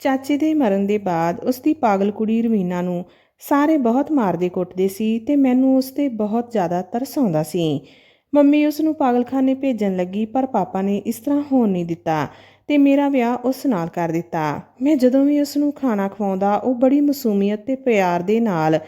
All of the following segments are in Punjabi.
ਚਾਚੇ ਦੇ ਮਰਨ ਦੇ ਬਾਅਦ ਉਸ ਦੀ ਪਾਗਲ ਕੁੜੀ ਰਵੀਨਾ ਨੂੰ ਸਾਰੇ ਬਹੁਤ ਮਾਰਦੇ ਕੁੱਟਦੇ ਸੀ ਤੇ ਮੈਨੂੰ ਉਸ ਤੇ ਬਹੁਤ ਜ਼ਿਆਦਾ ਤਰਸ ਆਉਂਦਾ ਸੀ। ਮੰਮੀ ਉਸ ਨੂੰ ਪਾਗਲਖਾਨੇ ਭੇਜਣ ਲੱਗੀ, ਪਰ ਪਾਪਾ ਨੇ ਇਸ ਤਰ੍ਹਾਂ ਹੋਣ ਨਹੀਂ ਦਿੱਤਾ ਤੇ ਮੇਰਾ ਵਿਆਹ ਉਸ ਨਾਲ ਕਰ ਦਿੱਤਾ। ਮੈਂ ਜਦੋਂ ਵੀ ਉਸ ਨੂੰ ਖਾਣਾ ਖਵਾਉਂਦਾ, ਉਹ ਬੜੀ ਮਸੂਮੀਅਤ ਤੇ ਪਿਆਰ ਦੇ ਨਾਲ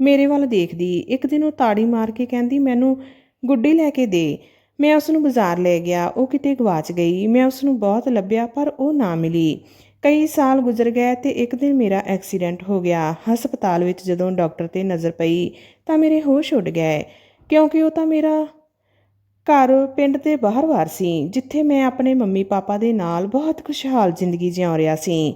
ਮੇਰੇ ਵੱਲ ਦੇਖਦੀ। ਇੱਕ ਦਿਨ ਉਹ ਤਾੜੀ ਮਾਰ ਕੇ ਕਹਿੰਦੀ, ਮੈਨੂੰ ਗੁੱਡੀ ਲੈ ਕੇ ਦੇ। ਮੈਂ ਉਸ ਨੂੰ ਬਾਜ਼ਾਰ ਲੈ ਗਿਆ। ਉਹ ਕਿਤੇ ਗਵਾਚ ਗਈ। ਮੈਂ ਉਸ ਨੂੰ ਬਹੁਤ ਲੱਭਿਆ, ਪਰ ਉਹ ਨਾ ਮਿਲੀ। ਕਈ ਸਾਲ ਗੁਜ਼ਰ ਗਏ ਤੇ ਇੱਕ ਦਿਨ ਮੇਰਾ ਐਕਸੀਡੈਂਟ ਹੋ ਗਿਆ। ਹਸਪਤਾਲ ਵਿੱਚ ਜਦੋਂ ਡਾਕਟਰ ਤੇ ਨਜ਼ਰ ਪਈ ਤਾਂ ਮੇਰੇ ਹੋਸ਼ ਉੱਡ ਗਏ, ਕਿਉਂਕਿ ਉਹ ਤਾਂ ਮੇਰਾ ਘਰ ਪਿੰਡ ਦੇ ਬਾਹਰ ਵਾਰ ਸੀ, ਜਿੱਥੇ ਮੈਂ ਆਪਣੇ ਮੰਮੀ ਪਾਪਾ ਦੇ ਨਾਲ ਬਹੁਤ ਖੁਸ਼ਹਾਲ ਜ਼ਿੰਦਗੀ ਜਿਉ ਰਿਹਾ ਸੀ।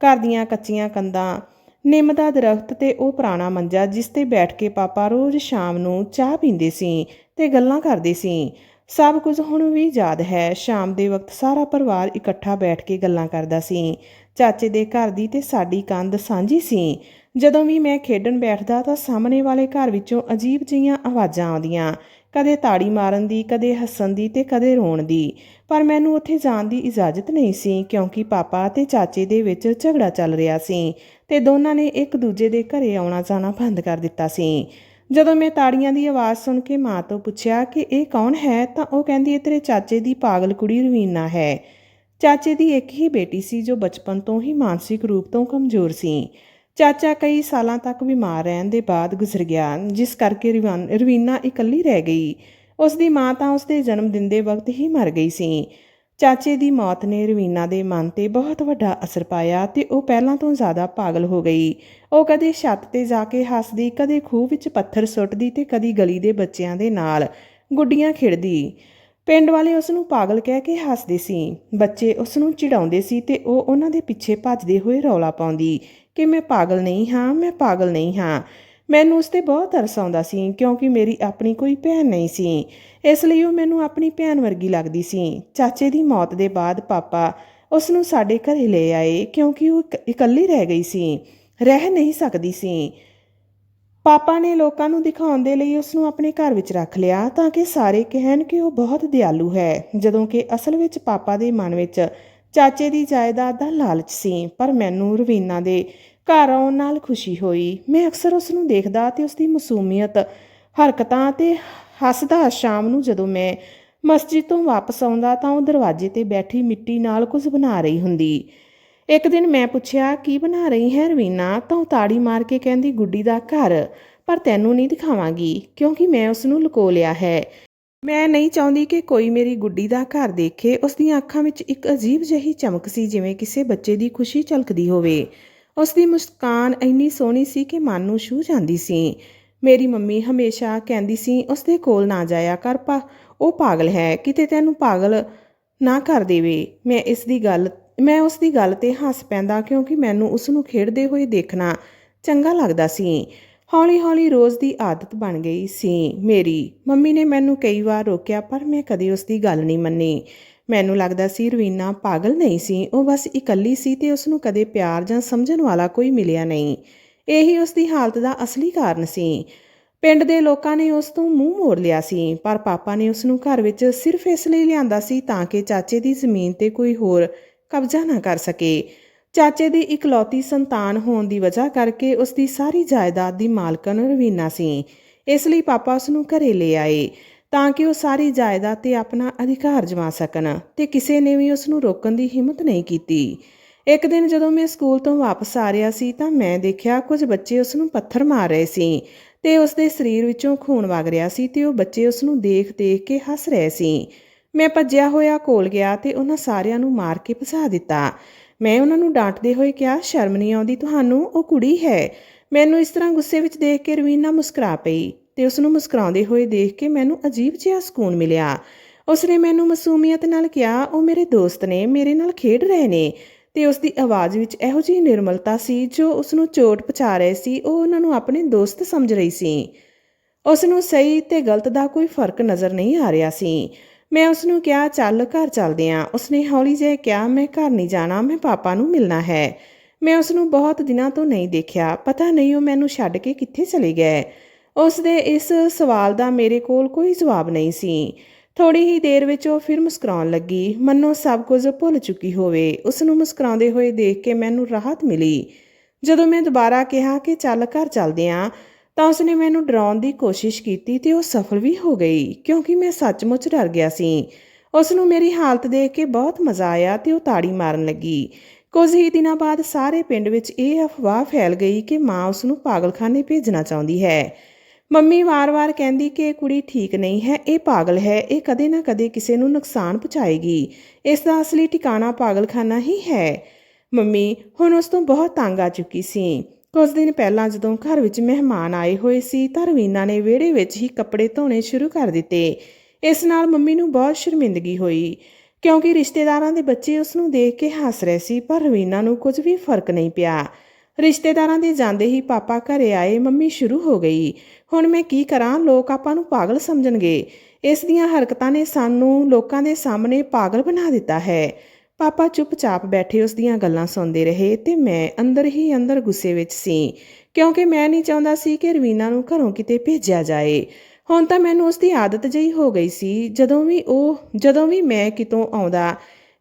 ਘਰ ਦੀਆਂ ਕੱਚੀਆਂ ਕੰਧਾਂ, ਨਿੰਮ ਦਾ ਦਰਖਤ ਤੇ ਉਹ ਪੁਰਾਣਾ ਮੰਜਾ ਜਿਸ ਤੇ ਬੈਠ ਕੇ ਪਾਪਾ ਰੋਜ਼ ਸ਼ਾਮ ਨੂੰ ਚਾਹ ਪੀਂਦੇ ਸੀ ਤੇ ਗੱਲਾਂ ਕਰਦੇ ਸੀ। ਸਭ ਕੁਝ ਹੁਣ ਵੀ ਯਾਦ ਹੈ। ਸ਼ਾਮ ਦੇ ਵਕਤ ਸਾਰਾ ਪਰਿਵਾਰ ਇਕੱਠਾ ਬੈਠ ਕੇ ਗੱਲਾਂ ਕਰਦਾ ਸੀ। ਚਾਚੇ ਦੇ ਘਰ ਦੀ ਤੇ ਸਾਡੀ ਕੰਧ ਸਾਂਝੀ ਸੀ। ਜਦੋਂ ਵੀ ਮੈਂ ਖੇਡਣ ਬੈਠਦਾ ਤਾਂ ਸਾਹਮਣੇ ਵਾਲੇ ਘਰ ਵਿੱਚੋਂ ਅਜੀਬ ਜਿਹੀਆਂ ਆਵਾਜ਼ਾਂ ਆਉਂਦੀਆਂ। ਕਦੇ ਤਾੜੀ ਮਾਰਨ ਦੀ, ਕਦੇ ਹੱਸਣ ਦੀ ਤੇ ਕਦੇ ਰੋਣ ਦੀ। ਪਰ ਮੈਨੂੰ ਉੱਥੇ ਜਾਣ ਦੀ ਇਜਾਜ਼ਤ ਨਹੀਂ ਸੀ, ਕਿਉਂਕਿ ਪਾਪਾ ਤੇ ਚਾਚੇ ਦੇ ਵਿੱਚ ਝਗੜਾ ਚੱਲ ਰਿਹਾ ਸੀ ਤੇ ਦੋਨਾਂ ਨੇ ਇੱਕ ਦੂਜੇ ਦੇ ਘਰੇ ਆਉਣਾ ਜਾਣਾ ਬੰਦ ਕਰ ਦਿੱਤਾ ਸੀ। ਜਦੋਂ ਮੈਂ ਤਾੜੀਆਂ ਦੀ ਆਵਾਜ਼ ਸੁਣ ਕੇ ਮਾਂ ਤੋਂ ਪੁੱਛਿਆ ਕਿ ਇਹ ਕੌਣ ਹੈ, ਤਾਂ ਉਹ ਕਹਿੰਦੀ, ਇਹ ਤੇਰੇ ਚਾਚੇ ਦੀ ਪਾਗਲ ਕੁੜੀ ਰਵੀਨਾ ਹੈ। ਚਾਚੇ ਦੀ ਇੱਕ ਹੀ ਬੇਟੀ ਸੀ ਜੋ ਬਚਪਨ ਤੋਂ ਹੀ ਮਾਨਸਿਕ ਰੂਪ ਤੋਂ ਕਮਜ਼ੋਰ ਸੀ। ਚਾਚਾ ਕਈ ਸਾਲਾਂ ਤੱਕ ਬਿਮਾਰ ਰਹਿਣ ਦੇ ਬਾਅਦ ਗੁਜ਼ਰ ਗਿਆ, ਜਿਸ ਕਰਕੇ ਰਿਵਾਨ- ਰਵੀਨਾ ਇਕੱਲੀ ਰਹਿ ਗਈ। ਉਸ ਦੀ ਮਾਂ ਤਾਂ ਉਸ ਦੇ ਜਨਮ ਦਿਨ ਦੇ ਵਕਤ ਹੀ ਮਰ ਗਈ ਸੀ। ਚਾਚੇ ਦੀ ਮੌਤ ਨੇ ਰਵੀਨਾ ਦੇ ਮਨ ਤੇ ਬਹੁਤ ਵੱਡਾ ਅਸਰ ਪਾਇਆ ਤੇ ਉਹ ਪਹਿਲਾਂ ਤੋਂ ਜ਼ਿਆਦਾ ਪਾਗਲ ਹੋ ਗਈ। ਉਹ ਕਦੇ ਛੱਤ ਤੇ ਜਾ ਕੇ ਹੱਸਦੀ, ਕਦੇ ਖੂਹ ਵਿੱਚ ਪੱਥਰ ਸੁੱਟਦੀ ਤੇ ਕਦੀ ਗਲੀ ਦੇ ਬੱਚਿਆਂ ਦੇ ਨਾਲ ਗੁੱਡੀਆਂ ਖੇਡਦੀ। ਪਿੰਡ ਵਾਲੇ ਉਸ ਨੂੰ ਪਾਗਲ ਕਹਿ ਕੇ ਹੱਸਦੇ ਸੀ। ਬੱਚੇ ਉਸ ਨੂੰ ਚਿੜਾਉਂਦੇ ਸੀ ਤੇ ਉਹ ਉਹਨਾਂ ਦੇ ਪਿੱਛੇ ਭੱਜਦੇ ਹੋਏ ਰੌਲਾ ਪਾਉਂਦੀ ਕਿ ਮੈਂ ਪਾਗਲ ਨਹੀਂ ਹਾਂ, ਮੈਂ ਪਾਗਲ ਨਹੀਂ ਹਾਂ। ਮੈਨੂੰ ਉਸ ਤੇ ਬਹੁਤ ਤਰਸ ਆਉਂਦਾ ਸੀ, ਕਿਉਂਕਿ ਮੇਰੀ ਆਪਣੀ ਕੋਈ ਭੈਣ ਨਹੀਂ ਸੀ। ਇਸ ਲਈ ਉਹ ਮੈਨੂੰ ਆਪਣੀ ਭੈਣ ਵਰਗੀ ਲੱਗਦੀ ਸੀ। ਚਾਚੇ ਦੀ ਮੌਤ ਦੇ ਬਾਅਦ ਪਾਪਾ ਉਸ ਨੂੰ ਸਾਡੇ ਘਰੇ ਲੈ ਆਏ, ਕਿਉਂਕਿ ਉਹ ਇਕੱਲੀ ਰਹਿ ਗਈ ਸੀ। ਰਹਿ ਨਹੀਂ ਸਕਦੀ ਸੀ। ਪਾਪਾ ਨੇ ਲੋਕਾਂ ਨੂੰ ਦਿਖਾਉਣ ਦੇ ਲਈ ਉਸ ਨੂੰ ਆਪਣੇ ਘਰ ਵਿੱਚ ਰੱਖ ਲਿਆ, ਤਾਂ ਕਿ ਸਾਰੇ ਕਹਿਣ ਕਿ ਉਹ ਬਹੁਤ ਦਿਆਲੂ ਹੈ, ਜਦੋਂ ਕਿ ਅਸਲ ਵਿੱਚ ਪਾਪਾ ਦੇ ਮਨ ਵਿੱਚ ਚਾਚੇ ਦੀ ਜਾਇਦਾਦ ਦਾ ਲਾਲਚ ਸੀ। ਪਰ ਮੈਨੂੰ ਰਵੀਨਾ ਦੇ ਘਰ ਆਉਣ ਨਾਲ ਖੁਸ਼ੀ ਹੋਈ। ਮੈਂ ਅਕਸਰ ਉਸ ਨੂੰ ਦੇਖਦਾ ਤੇ ਉਸ ਦੀ ਮਾਸੂਮੀਅਤ ਹਰਕਤਾਂ ਤੇ ਹੱਸਦਾ ਸ਼ਾਮ ਨੂੰ ਜਦੋਂ ਮੈਂ ਮਸਜਿਦ ਤੋਂ ਵਾਪਸ ਆਉਂਦਾ ਤਾਂ ਉਹ ਦਰਵਾਜ਼ੇ ਤੇ ਬੈਠੀ ਮਿੱਟੀ ਨਾਲ ਕੁਝ ਬਣਾ ਰਹੀ ਹੁੰਦੀ। ਇੱਕ ਦਿਨ ਮੈਂ ਪੁੱਛਿਆ, ਕੀ ਬਣਾ ਰਹੀ ਹੈ ਰਵੀਨਾ? ਤਾਂ ਉਹ ਤਾੜੀ ਮਾਰ ਕੇ ਕਹਿੰਦੀ, ਗੁੱਡੀ ਦਾ ਘਰ। ਪਰ ਤੈਨੂੰ ਨਹੀਂ ਦਿਖਾਵਾਂਗੀ, ਕਿਉਂਕਿ ਮੈਂ ਉਸ ਨੂੰ ਲੁਕੋ ਲਿਆ ਹੈ। ਮੈਂ ਨਹੀਂ ਚਾਹੁੰਦੀ ਕਿ ਕੋਈ ਮੇਰੀ ਗੁੱਡੀ ਦਾ ਘਰ ਦੇਖੇ। ਉਸ ਦੀਆਂ ਅੱਖਾਂ ਵਿੱਚ ਇੱਕ ਅਜੀਬ ਜਿਹੀ ਚਮਕ ਸੀ, ਜਿਵੇਂ ਕਿਸੇ ਬੱਚੇ ਦੀ ਖੁਸ਼ੀ ਝਲਕਦੀ ਹੋਵੇ। ਉਸ ਦੀ ਮੁਸਕਾਨ ਇੰਨੀ ਸੋਹਣੀ ਸੀ ਕਿ ਮਨ ਨੂੰ ਛੂ ਜਾਂਦੀ ਸੀ। ਮੇਰੀ ਮੰਮੀ ਹਮੇਸ਼ਾ ਕਹਿੰਦੀ ਸੀ ਉਸ ਦੇ ਕੋਲ ਨਾ ਜਾਇਆ ਕਰ ਪਾ, ਉਹ ਪਾਗਲ ਹੈ, ਕਿਤੇ ਤੈਨੂੰ ਪਾਗਲ ਨਾ ਕਰ ਦੇਵੇ। ਮੈਂ ਇਸ ਦੀ ਗੱਲ, ਮੈਂ ਉਸ ਦੀ ਗੱਲ ਤੇ ਹੱਸ ਪੈਂਦਾ ਕਿਉਂਕਿ ਮੈਨੂੰ ਉਸ ਨੂੰ ਖੇਡਦੇ ਹੋਏ ਦੇਖਣਾ ਚੰਗਾ ਲੱਗਦਾ ਸੀ। ਹੌਲੀ-ਹੌਲੀ ਰੋਜ਼ ਦੀ ਆਦਤ ਬਣ ਗਈ ਸੀ ਮੇਰੀ। ਮੰਮੀ ਨੇ ਮੈਨੂੰ ਕਈ ਵਾਰ ਰੋਕਿਆ, ਪਰ ਮੈਂ ਕਦੇ ਉਸ ਦੀ ਗੱਲ ਨਹੀਂ ਮੰਨੀ। ਮੈਨੂੰ ਲੱਗਦਾ ਸੀ ਰਵੀਨਾ ਪਾਗਲ ਨਹੀਂ ਸੀ, ਉਹ ਬਸ ਇਕੱਲੀ ਸੀ ਤੇ ਉਸ ਨੂੰ ਕਦੇ ਪਿਆਰ ਜਾਂ ਸਮਝਣ ਵਾਲਾ ਕੋਈ ਮਿਲਿਆ ਨਹੀਂ। ਇਹੀ ਉਸ ਦੀ ਹਾਲਤ ਦਾ ਅਸਲੀ ਕਾਰਨ ਸੀ। ਪਿੰਡ ਦੇ ਲੋਕਾਂ ਨੇ ਉਸ ਤੋਂ ਮੂੰਹ ਮੋੜ ਲਿਆ ਸੀ, ਪਰ ਪਾਪਾ ਨੇ ਉਸ ਨੂੰ ਘਰ ਵਿੱਚ ਸਿਰਫ ਇਸ ਲਈ ਲਿਆਂਦਾ ਸੀ ਤਾਂ ਕਿ ਚਾਚੇ ਦੀ ਜ਼ਮੀਨ ਤੇ ਕੋਈ ਹੋਰ ਕਬਜ਼ਾ ਨਾ ਕਰ ਸਕੇ। ਚਾਚੇ ਦੀ ਇਕਲੌਤੀ ਸੰਤਾਨ ਹੋਣ ਦੀ ਵਜ੍ਹਾ ਕਰਕੇ ਉਸ ਦੀ ਸਾਰੀ ਜਾਇਦਾਦ ਦੀ ਮਾਲਕਨ ਰਵੀਨਾ ਸੀ। ਇਸ ਲਈ ਪਾਪਾ ਉਸ ਨੂੰ ਘਰੇ ਲੈ ਆਏ। ਤਾਂ ਕਿ ਉਹ ਸਾਰੀ ਜਾਇਦਾਦ ਤੇ ਆਪਣਾ ਅਧਿਕਾਰ ਜਮਾ ਸਕਣ ਤੇ ਕਿਸੇ ਨੇ ਵੀ ਉਸ ਨੂੰ ਰੋਕਣ ਦੀ ਹਿੰਮਤ ਨਹੀਂ ਕੀਤੀ। ਇੱਕ ਦਿਨ ਜਦੋਂ ਮੈਂ ਸਕੂਲ ਤੋਂ ਵਾਪਸ ਆ ਰਿਹਾ ਸੀ ਤਾਂ ਮੈਂ ਦੇਖਿਆ ਕੁਝ ਬੱਚੇ ਉਸ ਨੂੰ ਪੱਥਰ ਮਾਰ ਰਹੇ ਸੀ ਤੇ ਉਸ ਦੇ ਸਰੀਰ ਵਿੱਚੋਂ ਖੂਨ ਵਗ ਰਿਹਾ ਸੀ ਤੇ ਉਹ ਬੱਚੇ ਉਸ ਨੂੰ ਦੇਖ-ਦੇਖ ਕੇ ਹੱਸ ਰਹੇ ਸੀ। ਮੈਂ ਭੱਜਿਆ ਹੋਇਆ ਕੋਲ ਗਿਆ ਤੇ ਉਹਨਾਂ ਸਾਰਿਆਂ ਨੂੰ ਮਾਰ ਕੇ ਭਸਾ ਦਿੱਤਾ। ਮੈਂ ਉਹਨਾਂ ਨੂੰ ਡਾਂਟਦੇ ਹੋਏ ਕਿਹਾ, ਸ਼ਰਮ ਨਹੀਂ ਆਉਂਦੀ ਤੁਹਾਨੂੰ, ਉਹ ਕੁੜੀ ਹੈ। ਮੈਨੂੰ ਇਸ ਤਰ੍ਹਾਂ ਗੁੱਸੇ ਵਿੱਚ ਦੇਖ ਕੇ ਰਵੀਨਾ ਮੁਸਕਰਾ ਪਈ। ਤੇ ਉਸ ਨੂੰ ਮੁਸਕਰਾਉਂਦੇ ਹੋਏ ਦੇਖ ਕੇ ਮੈਨੂੰ ਅਜੀਬ ਜਿਹਾ ਸਕੂਨ ਮਿਲਿਆ। ਉਸ ਨੇ ਮੈਨੂੰ ਮਾਸੂਮੀਅਤ ਨਾਲ ਕਿਹਾ, ਉਹ ਮੇਰੇ ਦੋਸਤ ਨੇ, ਮੇਰੇ ਨਾਲ ਖੇਡ ਰਹੇ ਨੇ। ਤੇ ਉਸ ਦੀ ਆਵਾਜ਼ ਵਿੱਚ ਇਹੋ ਜਿਹੀ ਨਿਰਮਲਤਾ ਸੀ ਜੋ ਉਸ ਨੂੰ ਚੋਟ ਪਹੁੰਚਾ ਰਹੇ ਸੀ, ਉਹ ਉਹਨਾਂ ਨੂੰ ਆਪਣੇ ਦੋਸਤ ਸਮਝ ਰਹੀ ਸੀ। ਉਸ ਨੂੰ ਸਹੀ ਤੇ ਗਲਤ ਦਾ ਕੋਈ ਫ਼ਰਕ ਨਜ਼ਰ ਨਹੀਂ ਆ ਰਿਹਾ ਸੀ। ਮੈਂ ਉਸ ਨੂੰ ਕਿਹਾ, ਚੱਲ, ਘਰ ਚੱਲਦੇ ਆਂ। ਉਸਨੇ ਹੌਲੀ ਜਿਹੇ ਕਿਹਾ, ਮੈਂ ਘਰ ਨਹੀਂ ਜਾਣਾ, ਮੈਂ ਪਾਪਾ ਨੂੰ ਮਿਲਣਾ ਹੈ। ਮੈਂ ਉਸ ਨੂੰ ਬਹੁਤ ਦਿਨਾਂ ਤੋਂ ਨਹੀਂ ਦੇਖਿਆ। ਪਤਾ ਨਹੀਂ ਉਹ ਮੈਨੂੰ ਛੱਡ ਕੇ ਕਿੱਥੇ ਚਲੇ ਗਏ। ਉਸ ਦੇ ਇਸ ਸਵਾਲ ਦਾ ਮੇਰੇ ਕੋਲ ਕੋਈ ਜਵਾਬ ਨਹੀਂ ਸੀ। ਥੋੜੀ ਹੀ ਦੇਰ ਵਿੱਚ ਉਹ ਫਿਰ ਮੁਸਕਰਾਉਣ ਲੱਗੀ। ਮੰਨੋ, ਸਭ ਕੁਝ ਭੁੱਲ ਚੁੱਕੀ ਹੋਵੇ। ਉਸ ਨੂੰ ਮੁਸਕਰਾਉਂਦੇ ਹੋਏ ਦੇਖ ਕੇ ਮੈਨੂੰ ਰਾਹਤ ਮਿਲੀ। ਜਦੋਂ ਮੈਂ ਦੁਬਾਰਾ ਕਿਹਾ ਕਿ ਚੱਲ ਘਰ ਚੱਲਦੇ ਆਂ, ਤਾਂ ਉਸਨੇ ਮੈਨੂੰ ਡਰਾਉਣ ਦੀ ਕੋਸ਼ਿਸ਼ ਕੀਤੀ ਤੇ ਉਹ ਸਫਲ ਵੀ ਹੋ ਗਈ, ਕਿਉਂਕਿ ਮੈਂ ਸੱਚਮੁੱਚ ਡਰ ਗਿਆ ਸੀ। ਉਸ ਨੂੰ ਮੇਰੀ ਹਾਲਤ ਦੇਖ ਕੇ ਬਹੁਤ ਮਜ਼ਾ ਆਇਆ ਤੇ ਉਹ ਤਾੜੀ ਮਾਰਨ ਲੱਗੀ। ਕੁਝ ਹੀ ਦਿਨਾਂ ਬਾਅਦ ਸਾਰੇ ਪਿੰਡ ਵਿੱਚ ਇਹ ਅਫਵਾਹ ਫੈਲ ਗਈ ਕਿ ਮਾਂ ਉਸ ਨੂੰ ਪਾਗਲਖਾਨੇ ਭੇਜਣਾ ਚਾਹੁੰਦੀ ਹੈ। ਮੰਮੀ ਵਾਰ-ਵਾਰ ਕਹਿੰਦੀ ਕਿ ਇਹ ਕੁੜੀ ਠੀਕ ਨਹੀਂ ਹੈ, ਇਹ ਪਾਗਲ ਹੈ, ਇਹ ਕਦੇ ਨਾ ਕਦੇ ਕਿਸੇ ਨੂੰ ਨੁਕਸਾਨ ਪਹੁੰਚਾਏਗੀ। ਇਸ ਦਾ ਅਸਲੀ ਟਿਕਾਣਾ ਪਾਗਲਖਾਨਾ ਹੀ ਹੈ। ਮੰਮੀ, ਹੁਣ ਉਸ ਤੋਂ ਬਹੁਤ ਤੰਗ ਆ ਚੁੱਕੀ ਸੀ। ਕੁਝ ਦਿਨ ਪਹਿਲਾਂ ਜਦੋਂ ਘਰ ਵਿੱਚ ਮਹਿਮਾਨ ਆਏ ਹੋਏ ਸੀ, ਤਾਂ ਰਵੀਨਾ ਨੇ ਵਿਹੜੇ ਵਿੱਚ ਹੀ ਕੱਪੜੇ ਧੋਣੇ ਸ਼ੁਰੂ ਕਰ ਦਿੱਤੇ। ਇਸ ਨਾਲ ਮੰਮੀ ਨੂੰ ਬਹੁਤ ਸ਼ਰਮਿੰਦਗੀ ਹੋਈ, ਕਿਉਂਕਿ ਰਿਸ਼ਤੇਦਾਰਾਂ ਦੇ ਬੱਚੇ ਉਸ ਨੂੰ ਦੇਖ ਕੇ ਹੱਸ ਰਹੇ ਸੀ, ਪਰ ਰਵੀਨਾ ਨੂੰ ਕੁਝ ਵੀ ਫ਼ਰਕ ਨਹੀਂ ਪਿਆ। ਰਿਸ਼ਤੇਦਾਰਾਂ ਦੇ ਜਾਂਦੇ ਹੀ ਪਾਪਾ ਘਰੇ ਆਏ, ਮੰਮੀ ਸ਼ੁਰੂ ਹੋ ਗਈ। ਹੁਣ ਮੈਂ ਕੀ ਕਰਾਂ? ਲੋਕ ਆਪਾਂ ਨੂੰ ਪਾਗਲ ਸਮਝਣਗੇ। ਇਸ ਦੀਆਂ ਹਰਕਤਾਂ ਨੇ ਸਾਨੂੰ ਲੋਕਾਂ ਦੇ ਸਾਹਮਣੇ ਪਾਗਲ ਬਣਾ ਦਿੱਤਾ ਹੈ। ਪਾਪਾ ਚੁੱਪਚਾਪ ਬੈਠੇ ਉਸ ਦੀਆਂ ਗੱਲਾਂ ਸੁਣਦੇ ਰਹੇ ਤੇ ਮੈਂ ਅੰਦਰ ਹੀ ਅੰਦਰ ਗੁੱਸੇ ਵਿੱਚ ਸੀ, ਕਿਉਂਕਿ ਮੈਂ ਨਹੀਂ ਚਾਹੁੰਦਾ ਸੀ ਕਿ ਰਵੀਨਾ ਨੂੰ ਘਰੋਂ ਕਿਤੇ ਭੇਜਿਆ ਜਾਏ। ਹੁਣ ਤਾਂ ਮੈਨੂੰ ਉਸ ਦੀ ਆਦਤ ਜਿਹੀ ਹੋ ਗਈ ਸੀ, ਜਦੋਂ ਵੀ ਉਹ, ਜਦੋਂ ਵੀ ਮੈਂ ਕਿਤੋਂ ਆਉਂਦਾ,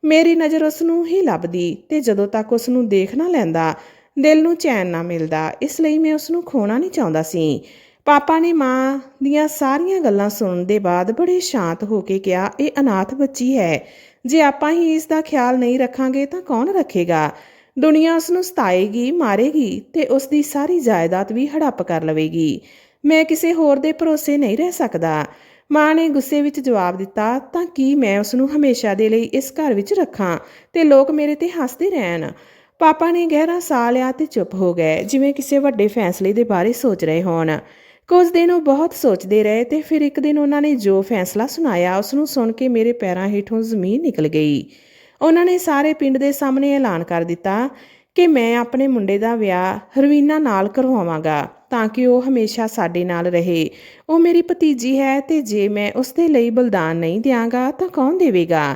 ਮੇਰੀ ਨਜ਼ਰ ਉਸ ਨੂੰ ਹੀ ਲੱਭਦੀ ਤੇ ਜਦੋਂ ਤੱਕ ਉਸ ਨੂੰ ਦੇਖ ਨਾ ਲੈਂਦਾ ਦਿਲ ਨੂੰ ਚੈਨ ਨਾ ਮਿਲਦਾ। ਇਸ ਲਈ ਮੈਂ ਉਸ ਨੂੰ ਖੋਣਾ ਨਹੀਂ ਚਾਹੁੰਦਾ ਸੀ। ਪਾਪਾ ਨੇ ਮਾਂ ਦੀਆਂ ਸਾਰੀਆਂ ਗੱਲਾਂ ਸੁਣਨ ਦੇ ਬਾਅਦ ਬੜੇ ਸ਼ਾਂਤ ਹੋ ਕੇ ਕਿਹਾ, ਇਹ ਅਨਾਥ ਬੱਚੀ ਹੈ। ਜੇ ਆਪਾਂ ਹੀ ਇਸ ਦਾ ਖਿਆਲ ਨਹੀਂ ਰੱਖਾਂਗੇ ਤਾਂ ਕੌਣ ਰੱਖੇਗਾ? ਦੁਨੀਆ ਉਸ ਨੂੰ ਸਤਾਏਗੀ, ਮਾਰੇਗੀ ਤੇ ਉਸ ਦੀ ਸਾਰੀ ਜਾਇਦਾਦ ਵੀ ਹੜੱਪ ਕਰ ਲਵੇਗੀ। ਮੈਂ ਕਿਸੇ ਹੋਰ ਦੇ ਭਰੋਸੇ ਨਹੀਂ ਰਹਿ ਸਕਦਾ। ਮਾਂ ਨੇ ਗੁੱਸੇ ਵਿੱਚ ਜਵਾਬ ਦਿੱਤਾ, ਤਾਂ ਕੀ ਮੈਂ ਉਸ ਨੂੰ ਹਮੇਸ਼ਾ ਦੇ ਲਈ ਇਸ ਘਰ ਵਿੱਚ ਰੱਖਾਂ ਤੇ ਲੋਕ ਮੇਰੇ ਤੇ ਹੱਸਦੇ ਰਹਿਣ? ਪਾਪਾ ਨੇ ਗਹਿਰਾ ਸਾਹ ਲਿਆ ਤੇ ਚੁੱਪ ਹੋ ਗਏ, ਜਿਵੇਂ ਕਿਸੇ ਵੱਡੇ ਫੈਸਲੇ ਦੇ ਬਾਰੇ ਸੋਚ ਰਹੇ ਹੋਣ। ਕੁਝ ਦਿਨ ਉਹ ਬਹੁਤ ਸੋਚਦੇ ਰਹੇ ਤੇ ਫਿਰ ਇੱਕ ਦਿਨ ਉਹਨਾਂ ਨੇ ਜੋ ਫੈਸਲਾ ਸੁਣਾਇਆ ਉਸ ਨੂੰ ਸੁਣ ਕੇ ਮੇਰੇ ਪੈਰਾਂ ਹੇਠੋਂ ਜ਼ਮੀਨ ਨਿਕਲ ਗਈ। ਉਹਨਾਂ ਨੇ ਸਾਰੇ ਪਿੰਡ ਦੇ ਸਾਹਮਣੇ ਐਲਾਨ ਕਰ ਦਿੱਤਾ ਕਿ ਮੈਂ ਆਪਣੇ ਮੁੰਡੇ ਦਾ ਵਿਆਹ ਰਵੀਨਾ ਨਾਲ ਕਰਵਾਵਾਂਗਾ, ਤਾਂ ਕਿ ਉਹ ਹਮੇਸ਼ਾ ਸਾਡੇ ਨਾਲ ਰਹੇ। ਉਹ ਮੇਰੀ ਭਤੀਜੀ ਹੈ ਤੇ ਜੇ ਮੈਂ ਉਸ ਦੇ ਲਈ ਬਲਿਦਾਨ ਨਹੀਂ ਦਿਆਂਗਾ, ਤਾਂ ਕੌਣ ਦੇਵੇਗਾ?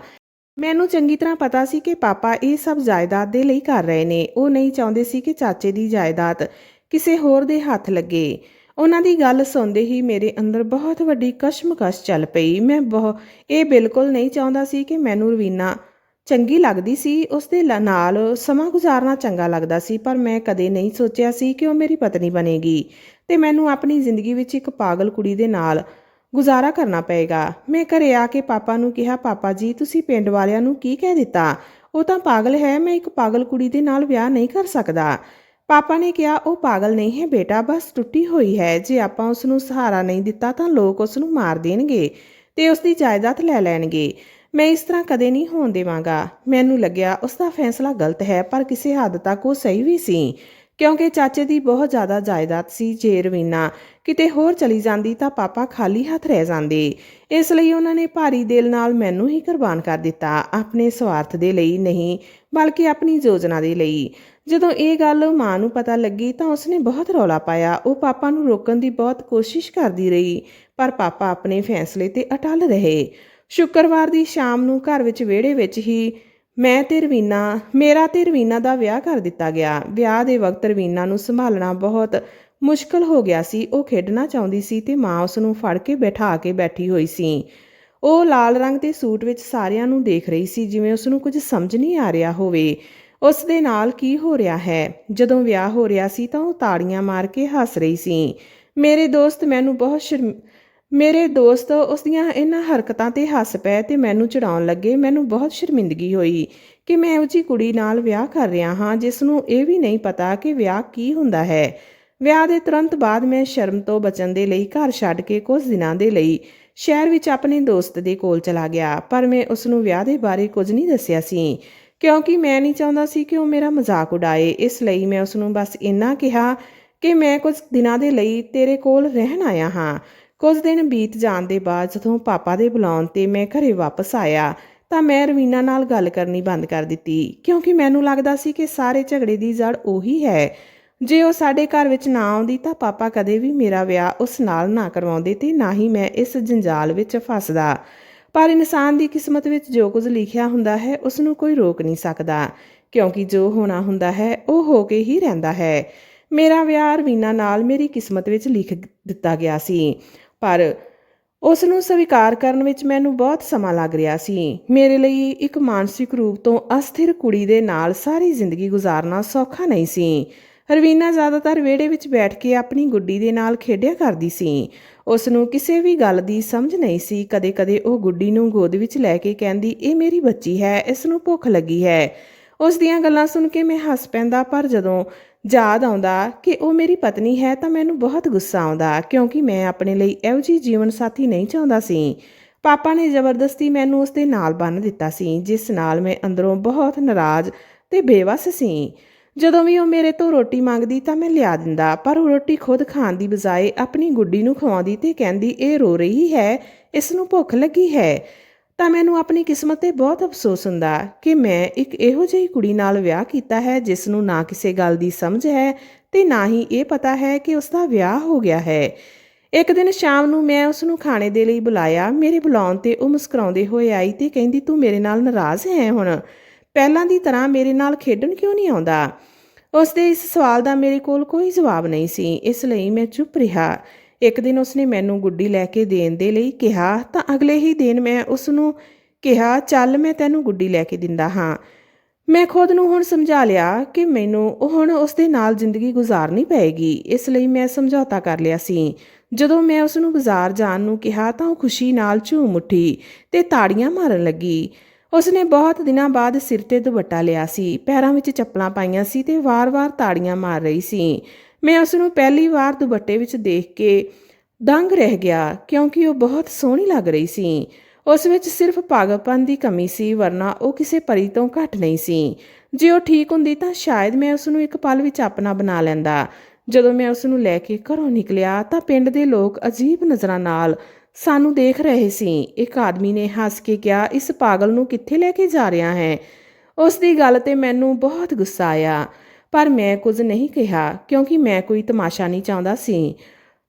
ਮੈਨੂੰ ਚੰਗੀ ਤਰ੍ਹਾਂ ਪਤਾ ਸੀ ਕਿ ਪਾਪਾ ਇਹ ਸਭ ਜਾਇਦਾਦ ਦੇ ਲਈ ਕਰ ਰਹੇ ਨੇ। ਉਹ ਨਹੀਂ ਚਾਹੁੰਦੇ ਸੀ ਕਿ ਚਾਚੇ ਦੀ ਜਾਇਦਾਦ ਕਿਸੇ ਹੋਰ ਦੇ ਹੱਥ ਲੱਗੇ। ਉਹਨਾਂ ਦੀ ਗੱਲ ਸੁਣਦੇ ਹੀ ਮੇਰੇ ਅੰਦਰ ਬਹੁਤ ਵੱਡੀ ਕਸ਼ਮਕਸ਼ ਚੱਲ ਪਈ। ਮੈਂ ਬਹੁ, ਇਹ ਬਿਲਕੁਲ ਨਹੀਂ ਚਾਹੁੰਦਾ ਸੀ ਕਿ ਮੈਨੂੰ ਰਵੀਨਾ ਚੰਗੀ ਲੱਗਦੀ ਸੀ। ਉਸ ਦੇ ਲ- ਨਾਲ ਸਮਾਂ ਗੁਜ਼ਾਰਨਾ ਚੰਗਾ ਲੱਗਦਾ ਸੀ, ਪਰ ਮੈਂ ਕਦੇ ਨਹੀਂ ਸੋਚਿਆ ਸੀ ਕਿ ਉਹ ਮੇਰੀ ਪਤਨੀ ਬਣੇਗੀ। ਤੇ ਮੈਨੂੰ ਆਪਣੀ ਜ਼ਿੰਦਗੀ ਵਿੱਚ ਇੱਕ ਪਾਗਲ ਕੁੜੀ ਦੇ ਨਾਲ ਗੁਜ਼ਾਰਾ ਕਰਨਾ ਪਏਗਾ। ਮੈਂ ਘਰੇ ਆ ਕੇ ਪਾਪਾ ਨੂੰ ਕਿਹਾ, ਪਾਪਾ ਜੀ, ਤੁਸੀਂ ਪਿੰਡ ਵਾਲਿਆਂ ਨੂੰ ਕੀ ਕਹਿ ਦਿੱਤਾ? ਉਹ ਤਾਂ ਪਾਗਲ ਹੈ, ਮੈਂ ਇੱਕ ਪਾਗਲ ਕੁੜੀ ਦੇ ਨਾਲ ਵਿਆਹ ਨਹੀਂ ਕਰ ਸਕਦਾ। ਪਾਪਾ ਨੇ ਕਿਹਾ, ਉਹ ਪਾਗਲ ਨਹੀਂ ਹੈ ਬੇਟਾ, ਬਸ ਟੁੱਟੀ ਹੋਈ ਹੈ। ਜੇ ਆਪਾਂ ਉਸ ਨੂੰ ਸਹਾਰਾ ਨਹੀਂ ਦਿੱਤਾ ਤਾਂ ਲੋਕ ਉਸ ਨੂੰ ਮਾਰ ਦੇਣਗੇ ਤੇ ਉਸ ਦੀ ਜਾਇਦਾਦ ਲੈ ਲੈਣਗੇ। ਮੈਂ ਇਸ ਤਰ੍ਹਾਂ ਕਦੇ ਨਹੀਂ ਹੋਣ ਦੇਵਾਂਗਾ। ਮੈਨੂੰ ਲੱਗਿਆ ਉਸ ਦਾ ਫੈਸਲਾ ਗਲਤ ਹੈ, ਪਰ ਕਿਸੇ ਹੱਦ ਤੱਕ ਉਹ ਸਹੀ ਵੀ ਸੀ। ਕਿਉਂਕਿ ਚਾਚੇ ਦੀ ਬਹੁਤ ਜ਼ਿਆਦਾ ਜਾਇਦਾਦ ਸੀ ਜੇ ਰਵੀਨਾ। ਕਿਤੇ ਹੋਰ ਚਲੀ ਜਾਂਦੀ ਤਾਂ ਪਾਪਾ ਖਾਲੀ ਹੱਥ ਰਹਿ ਜਾਂਦੇ। ਇਸ ਲਈ ਉਹਨਾਂ ਨੇ ਭਾਰੀ ਦਿਲ ਨਾਲ ਮੈਨੂੰ ਹੀ ਕੁਰਬਾਨ ਕਰ ਦਿੱਤਾ, ਆਪਣੇ ਸਵਾਰਥ ਦੇ ਲਈ ਨਹੀਂ, ਬਲਕਿ ਆਪਣੀ ਯੋਜਨਾ ਦੇ ਲਈ। ਜਦੋਂ ਇਹ ਗੱਲ ਮਾਂ ਨੂੰ ਪਤਾ ਲੱਗੀ ਤਾਂ ਉਸਨੇ ਬਹੁਤ ਰੌਲਾ ਪਾਇਆ। ਉਹ ਪਾਪਾ ਨੂੰ ਰੋਕਣ ਦੀ ਬਹੁਤ ਕੋਸ਼ਿਸ਼ ਕਰਦੀ ਰਹੀ, ਪਰ ਪਾਪਾ ਆਪਣੇ ਫੈਸਲੇ ਤੇ ਅਟਲ ਰਹੇ। ਸ਼ੁੱਕਰਵਾਰ ਦੀ ਸ਼ਾਮ ਨੂੰ ਘਰ ਵਿੱਚ ਵਿਹੜੇ ਵਿੱਚ ਹੀ ਮੈਂ ਤੇ ਰਵੀਨਾ, ਮੇਰਾ ਤੇ ਰਵੀਨਾ ਦਾ ਵਿਆਹ ਕਰ ਦਿੱਤਾ ਗਿਆ। ਵਿਆਹ ਦੇ ਵਕਤ ਰਵੀਨਾ ਨੂੰ ਸੰਭਾਲਣਾ ਬਹੁਤ ਮੁਸ਼ਕਲ ਹੋ ਗਿਆ ਸੀ। ਉਹ ਖੇਡਣਾ ਚਾਹੁੰਦੀ ਸੀ ਤੇ ਮਾਂ ਉਸ ਨੂੰ ਫੜ ਕੇ ਬਿਠਾ ਕੇ ਬੈਠੀ ਹੋਈ ਸੀ। ਉਹ ਲਾਲ ਰੰਗ ਦੇ ਸੂਟ ਵਿੱਚ ਸਾਰਿਆਂ ਨੂੰ ਦੇਖ ਰਹੀ ਸੀ, ਜਿਵੇਂ ਉਸ ਨੂੰ ਕੁਝ ਸਮਝ ਨਹੀਂ ਆ ਰਿਹਾ ਹੋਵੇ। ਉਸ ਦੇ ਨਾਲ ਕੀ ਹੋ ਰਿਹਾ ਹੈ? ਜਦੋਂ ਵਿਆਹ ਹੋ ਰਿਹਾ ਸੀ ਤਾਂ ਉਹ ਤਾੜੀਆਂ ਮਾਰ ਕੇ ਹੱਸ ਰਹੀ ਸੀ। ਮੇਰੇ ਦੋਸਤ, ਮੈਨੂੰ ਬਹੁਤ ਸ਼ਰਮ ਮੇਰੇ ਦੋਸਤ ਉਸ ਦੀਆਂ ਇਹਨਾਂ ਹਰਕਤਾਂ ਤੇ ਹੱਸ ਪਏ ਤੇ ਮੈਨੂੰ ਚੜਾਉਣ ਲੱਗੇ। ਮੈਨੂੰ ਬਹੁਤ ਸ਼ਰਮਿੰਦਗੀ ਹੋਈ ਕਿ ਮੈਂ ਉਹ ਜੀ ਕੁੜੀ ਨਾਲ ਵਿਆਹ ਕਰ ਰਿਹਾ ਹਾਂ, ਜਿਸ ਨੂੰ ਇਹ ਵੀ ਨਹੀਂ ਪਤਾ ਕਿ ਵਿਆਹ ਕੀ ਹੁੰਦਾ ਹੈ। ਵਿਆਹ ਦੇ ਤੁਰੰਤ ਬਾਅਦ ਮੈਂ ਸ਼ਰਮ ਤੋਂ ਬਚਣ ਦੇ ਲਈ ਘਰ ਛੱਡ ਕੇ ਕੁਝ ਦਿਨਾਂ ਦੇ ਲਈ ਸ਼ਹਿਰ ਵਿੱਚ ਆਪਣੇ ਦੋਸਤ ਦੇ ਕੋਲ ਚਲਾ ਗਿਆ, ਪਰ ਮੈਂ ਉਸ ਨੂੰ ਵਿਆਹ ਦੇ ਬਾਰੇ ਕੁਝ ਨਹੀਂ ਦੱਸਿਆ ਸੀ, ਕਿਉਂਕਿ ਮੈਂ ਨਹੀਂ ਚਾਹੁੰਦਾ ਸੀ ਕਿ ਉਹ ਮੇਰਾ ਮਜ਼ਾਕ ਉਡਾਏ। ਇਸ ਲਈ ਮੈਂ ਉਸ ਨੂੰ ਬਸ ਇੰਨਾ ਕਿਹਾ ਕਿ ਮੈਂ ਕੁਝ ਦਿਨਾਂ ਦੇ ਲਈ ਤੇਰੇ ਕੋਲ ਰਹਿਣ ਆਇਆ ਹਾਂ। ਕੁਝ ਦਿਨ ਬੀਤ ਜਾਣ ਦੇ ਬਾਅਦ ਜਦੋਂ ਪਾਪਾ ਦੇ ਬੁਲਾਉਣ ਤੇ ਮੈਂ ਘਰੇ ਵਾਪਸ ਆਇਆ, ਤਾਂ ਮੈਂ ਰਵੀਨਾ ਨਾਲ ਗੱਲ ਕਰਨੀ ਬੰਦ ਕਰ ਦਿੱਤੀ, ਕਿਉਂਕਿ ਮੈਨੂੰ ਲੱਗਦਾ ਸੀ ਕਿ ਸਾਰੇ ਝਗੜੇ ਦੀ ਜੜ ਉਹੀ ਹੈ। ਜੇ ਉਹ ਸਾਡੇ ਘਰ ਵਿੱਚ ਨਾ ਆਉਂਦੀ ਤਾਂ ਪਾਪਾ ਕਦੇ ਵੀ ਮੇਰਾ ਵਿਆਹ ਉਸ ਨਾਲ ਨਾ ਕਰਵਾਉਂਦੇ ਤੇ ਨਾ ਹੀ ਮੈਂ ਇਸ ਜੰਜਾਲ ਵਿੱਚ ਫਸਦਾ। ਪਰ ਇਨਸਾਨ ਦੀ ਕਿਸਮਤ ਵਿੱਚ ਜੋ ਕੁਝ ਲਿਖਿਆ ਹੁੰਦਾ ਹੈ ਉਸ ਨੂੰ ਕੋਈ ਰੋਕ ਨਹੀਂ ਸਕਦਾ, ਕਿਉਂਕਿ ਜੋ ਹੋਣਾ ਹੁੰਦਾ ਹੈ, ਉਹ ਹੋ ਕੇ ਹੀ ਰਹਿੰਦਾ ਹੈ। ਮੇਰਾ ਵਿਆਹ ਰਵੀਨਾ ਨਾਲ ਮੇਰੀ ਕਿਸਮਤ ਵਿੱਚ ਲਿਖ ਦਿੱਤਾ ਗਿਆ ਸੀ। ਪਰ ਉਸ ਨੂੰ ਸਵੀਕਾਰ ਕਰਨ ਵਿੱਚ ਮੈਨੂੰ ਬਹੁਤ ਸਮਾਂ ਲੱਗ ਰਿਹਾ ਸੀ। ਮੇਰੇ ਲਈ ਇੱਕ ਮਾਨਸਿਕ ਰੂਪ ਤੋਂ ਅਸਥਿਰ ਕੁੜੀ ਦੇ ਨਾਲ ਸਾਰੀ ਜ਼ਿੰਦਗੀ ਗੁਜ਼ਾਰਨਾ ਸੌਖਾ ਨਹੀਂ ਸੀ। ਰਵੀਨਾ ਜ਼ਿਆਦਾਤਰ ਵਿਹੜੇ ਵਿੱਚ ਬੈਠ ਕੇ ਆਪਣੀ ਗੁੱਡੀ ਦੇ ਨਾਲ ਖੇਡਿਆ ਕਰਦੀ ਸੀ। ਉਸ ਨੂੰ ਕਿਸੇ ਵੀ ਗੱਲ ਦੀ ਸਮਝ ਨਹੀਂ ਸੀ। ਕਦੇ-ਕਦੇ ਉਹ ਗੁੱਡੀ ਨੂੰ ਗੋਦ ਵਿੱਚ ਲੈ ਕੇ ਕਹਿੰਦੀ, ਇਹ ਮੇਰੀ ਬੱਚੀ ਹੈ, ਇਸ ਨੂੰ ਭੁੱਖ ਲੱਗੀ ਹੈ। ਉਸ ਦੀਆਂ ਗੱਲਾਂ ਸੁਣ ਕੇ ਮੈਂ ਹੱਸ ਪੈਂਦਾ, ਪਰ ਜਦੋਂ ਯਾਦ ਆਉਂਦਾ ਕਿ ਉਹ ਮੇਰੀ ਪਤਨੀ ਹੈ ਤਾਂ ਮੈਨੂੰ ਬਹੁਤ ਗੁੱਸਾ ਆਉਂਦਾ, ਕਿਉਂਕਿ ਮੈਂ ਆਪਣੇ ਲਈ ਇਹੋ ਜਿਹੀ ਜੀਵਨ ਸਾਥੀ ਨਹੀਂ ਚਾਹੁੰਦਾ ਸੀ। ਪਾਪਾ ਨੇ ਜ਼ਬਰਦਸਤੀ ਮੈਨੂੰ ਉਸ ਦੇ ਨਾਲ ਬੰਨ੍ਹ ਦਿੱਤਾ ਸੀ, ਜਿਸ ਨਾਲ ਮੈਂ ਅੰਦਰੋਂ ਬਹੁਤ ਨਾਰਾਜ਼ ਤੇ ਬੇਵਸ ਸੀ। ਜਦੋਂ ਵੀ ਉਹ ਮੇਰੇ ਤੋਂ ਰੋਟੀ ਮੰਗਦੀ ਤਾਂ ਮੈਂ ਲਿਆ ਦਿੰਦਾ, ਪਰ ਉਹ ਰੋਟੀ ਖੁਦ ਖਾਣ ਦੀ ਬਜਾਏ ਆਪਣੀ ਗੁੱਡੀ ਨੂੰ ਖਵਾਉਂਦੀ ਤੇ ਕਹਿੰਦੀ, ਇਹ ਰੋ ਰਹੀ ਹੈ, ਇਸ ਨੂੰ ਭੁੱਖ ਲੱਗੀ ਹੈ। ਤਾਂ ਮੈਨੂੰ ਆਪਣੀ ਕਿਸਮਤ ਤੇ ਬਹੁਤ ਅਫਸੋਸ ਹੁੰਦਾ ਕਿ ਮੈਂ ਇੱਕ ਇਹੋ ਜਿਹੀ ਕੁੜੀ ਨਾਲ ਵਿਆਹ ਕੀਤਾ ਹੈ, ਜਿਸ ਨੂੰ ਨਾ ਕਿਸੇ ਗੱਲ ਦੀ ਸਮਝ ਹੈ ਤੇ ਨਾ ਹੀ ਇਹ ਪਤਾ ਹੈ ਕਿ ਉਸ ਦਾ ਵਿਆਹ ਹੋ ਗਿਆ ਹੈ। ਇੱਕ ਦਿਨ ਸ਼ਾਮ ਨੂੰ ਮੈਂ ਉਸ ਨੂੰ ਖਾਣੇ ਦੇ ਲਈ ਬੁਲਾਇਆ, ਮੇਰੇ ਬੁਲਾਉਣ ਤੇ ਉਹ ਮੁਸਕਰਾਉਂਦੇ ਹੋਏ ਆਈ ਤੇ ਕਹਿੰਦੀ, ਤੂੰ ਮੇਰੇ ਨਾਲ ਨਾਰਾਜ਼ ਹੈ ਹੁਣ। ਪਹਿਲਾਂ ਦੀ ਤਰ੍ਹਾਂ ਮੇਰੇ ਨਾਲ ਖੇਡਣ ਕਿਉਂ ਨਹੀਂ ਆਉਂਦਾ? ਉਸ ਦੇ ਇਸ ਸਵਾਲ ਦਾ ਮੇਰੇ ਕੋਲ ਕੋਈ ਜਵਾਬ ਨਹੀਂ ਸੀ, ਇਸ ਲਈ ਮੈਂ ਚੁੱਪ ਰਿਹਾ। ਇੱਕ ਦਿਨ ਉਸਨੇ ਮੈਨੂੰ ਗੁੱਡੀ ਲੈ ਕੇ ਦੇਣ ਦੇ ਲਈ ਕਿਹਾ, ਤਾਂ ਅਗਲੇ ਹੀ ਦਿਨ ਮੈਂ ਉਸ ਨੂੰ ਕਿਹਾ, ਚੱਲ ਮੈਂ ਤੈਨੂੰ ਗੁੱਡੀ ਲੈ ਕੇ ਦਿੰਦਾ ਹਾਂ। ਮੈਂ ਖੁਦ ਨੂੰ ਹੁਣ ਸਮਝਾ ਲਿਆ ਕਿ ਮੈਨੂੰ ਉਹ ਹੁਣ ਉਸ ਦੇ ਨਾਲ ਜ਼ਿੰਦਗੀ ਗੁਜ਼ਾਰਨੀ ਪਏਗੀ, ਇਸ ਲਈ ਮੈਂ ਸਮਝੌਤਾ ਕਰ ਲਿਆ ਸੀ। ਜਦੋਂ ਮੈਂ ਉਸ ਨੂੰ ਬਾਜ਼ਾਰ ਜਾਣ ਨੂੰ ਕਿਹਾ, ਤਾਂ ਉਹ ਖੁਸ਼ੀ ਨਾਲ ਝੂਮ ਉੱਠੀ ਤੇ ਤਾੜੀਆਂ ਮਾਰਨ ਲੱਗੀ। ਉਸਨੇ ਬਹੁਤ ਦਿਨਾਂ ਬਾਅਦ ਸਿਰ ਤੇ ਦੁਪੱਟਾ ਲਿਆ ਸੀ, ਪੈਰਾਂ ਵਿੱਚ ਚੱਪਲਾਂ ਪਾਈਆਂ ਸੀ ਤੇ ਵਾਰ-ਵਾਰ ਤਾੜੀਆਂ ਮਾਰ ਰਹੀ ਸੀ। ਮੈਂ ਉਸ ਨੂੰ ਪਹਿਲੀ ਵਾਰ ਦੁਪੱਟੇ ਵਿੱਚ ਦੇਖ ਕੇ ਦੰਗ ਰਹਿ ਗਿਆ ਕਿਉਂਕਿ ਉਹ ਬਹੁਤ ਸੋਹਣੀ ਲੱਗ ਰਹੀ ਸੀ। ਉਸ ਵਿੱਚ ਸਿਰਫ ਪਾਗਲਪਨ ਦੀ ਕਮੀ ਸੀ, ਵਰਨਾ ਉਹ ਕਿਸੇ ਪਰੀ ਤੋਂ ਘੱਟ ਨਹੀਂ ਸੀ। ਜੇ ਉਹ ਠੀਕ ਹੁੰਦੀ ਤਾਂ ਸ਼ਾਇਦ ਮੈਂ ਉਸ ਨੂੰ ਇੱਕ ਪਲ ਵਿੱਚ ਆਪਣਾ ਬਣਾ ਲੈਂਦਾ। ਜਦੋਂ ਮੈਂ ਉਸ ਨੂੰ ਲੈ ਕੇ ਘਰੋਂ ਨਿਕਲਿਆ ਤਾਂ ਪਿੰਡ ਦੇ ਲੋਕ ਅਜੀਬ ਨਜ਼ਰਾਂ ਨਾਲ ਸਾਨੂੰ ਦੇਖ ਰਹੇ ਸੀ। ਇੱਕ ਆਦਮੀ ਨੇ ਹੱਸ ਕੇ ਕਿਹਾ, ਇਸ ਪਾਗਲ ਨੂੰ ਕਿੱਥੇ ਲੈ ਕੇ ਜਾ ਰਿਹਾ ਹੈ? ਉਸ ਦੀ ਗੱਲ ਤੇ ਮੈਨੂੰ ਬਹੁਤ ਗੁੱਸਾ ਆਇਆ। ਪਰ ਮੈਂ ਕੁਝ ਨਹੀਂ ਕਿਹਾ, ਕਿਉਂਕਿ ਮੈਂ ਕੋਈ ਤਮਾਸ਼ਾ ਨਹੀਂ ਚਾਹੁੰਦਾ ਸੀ।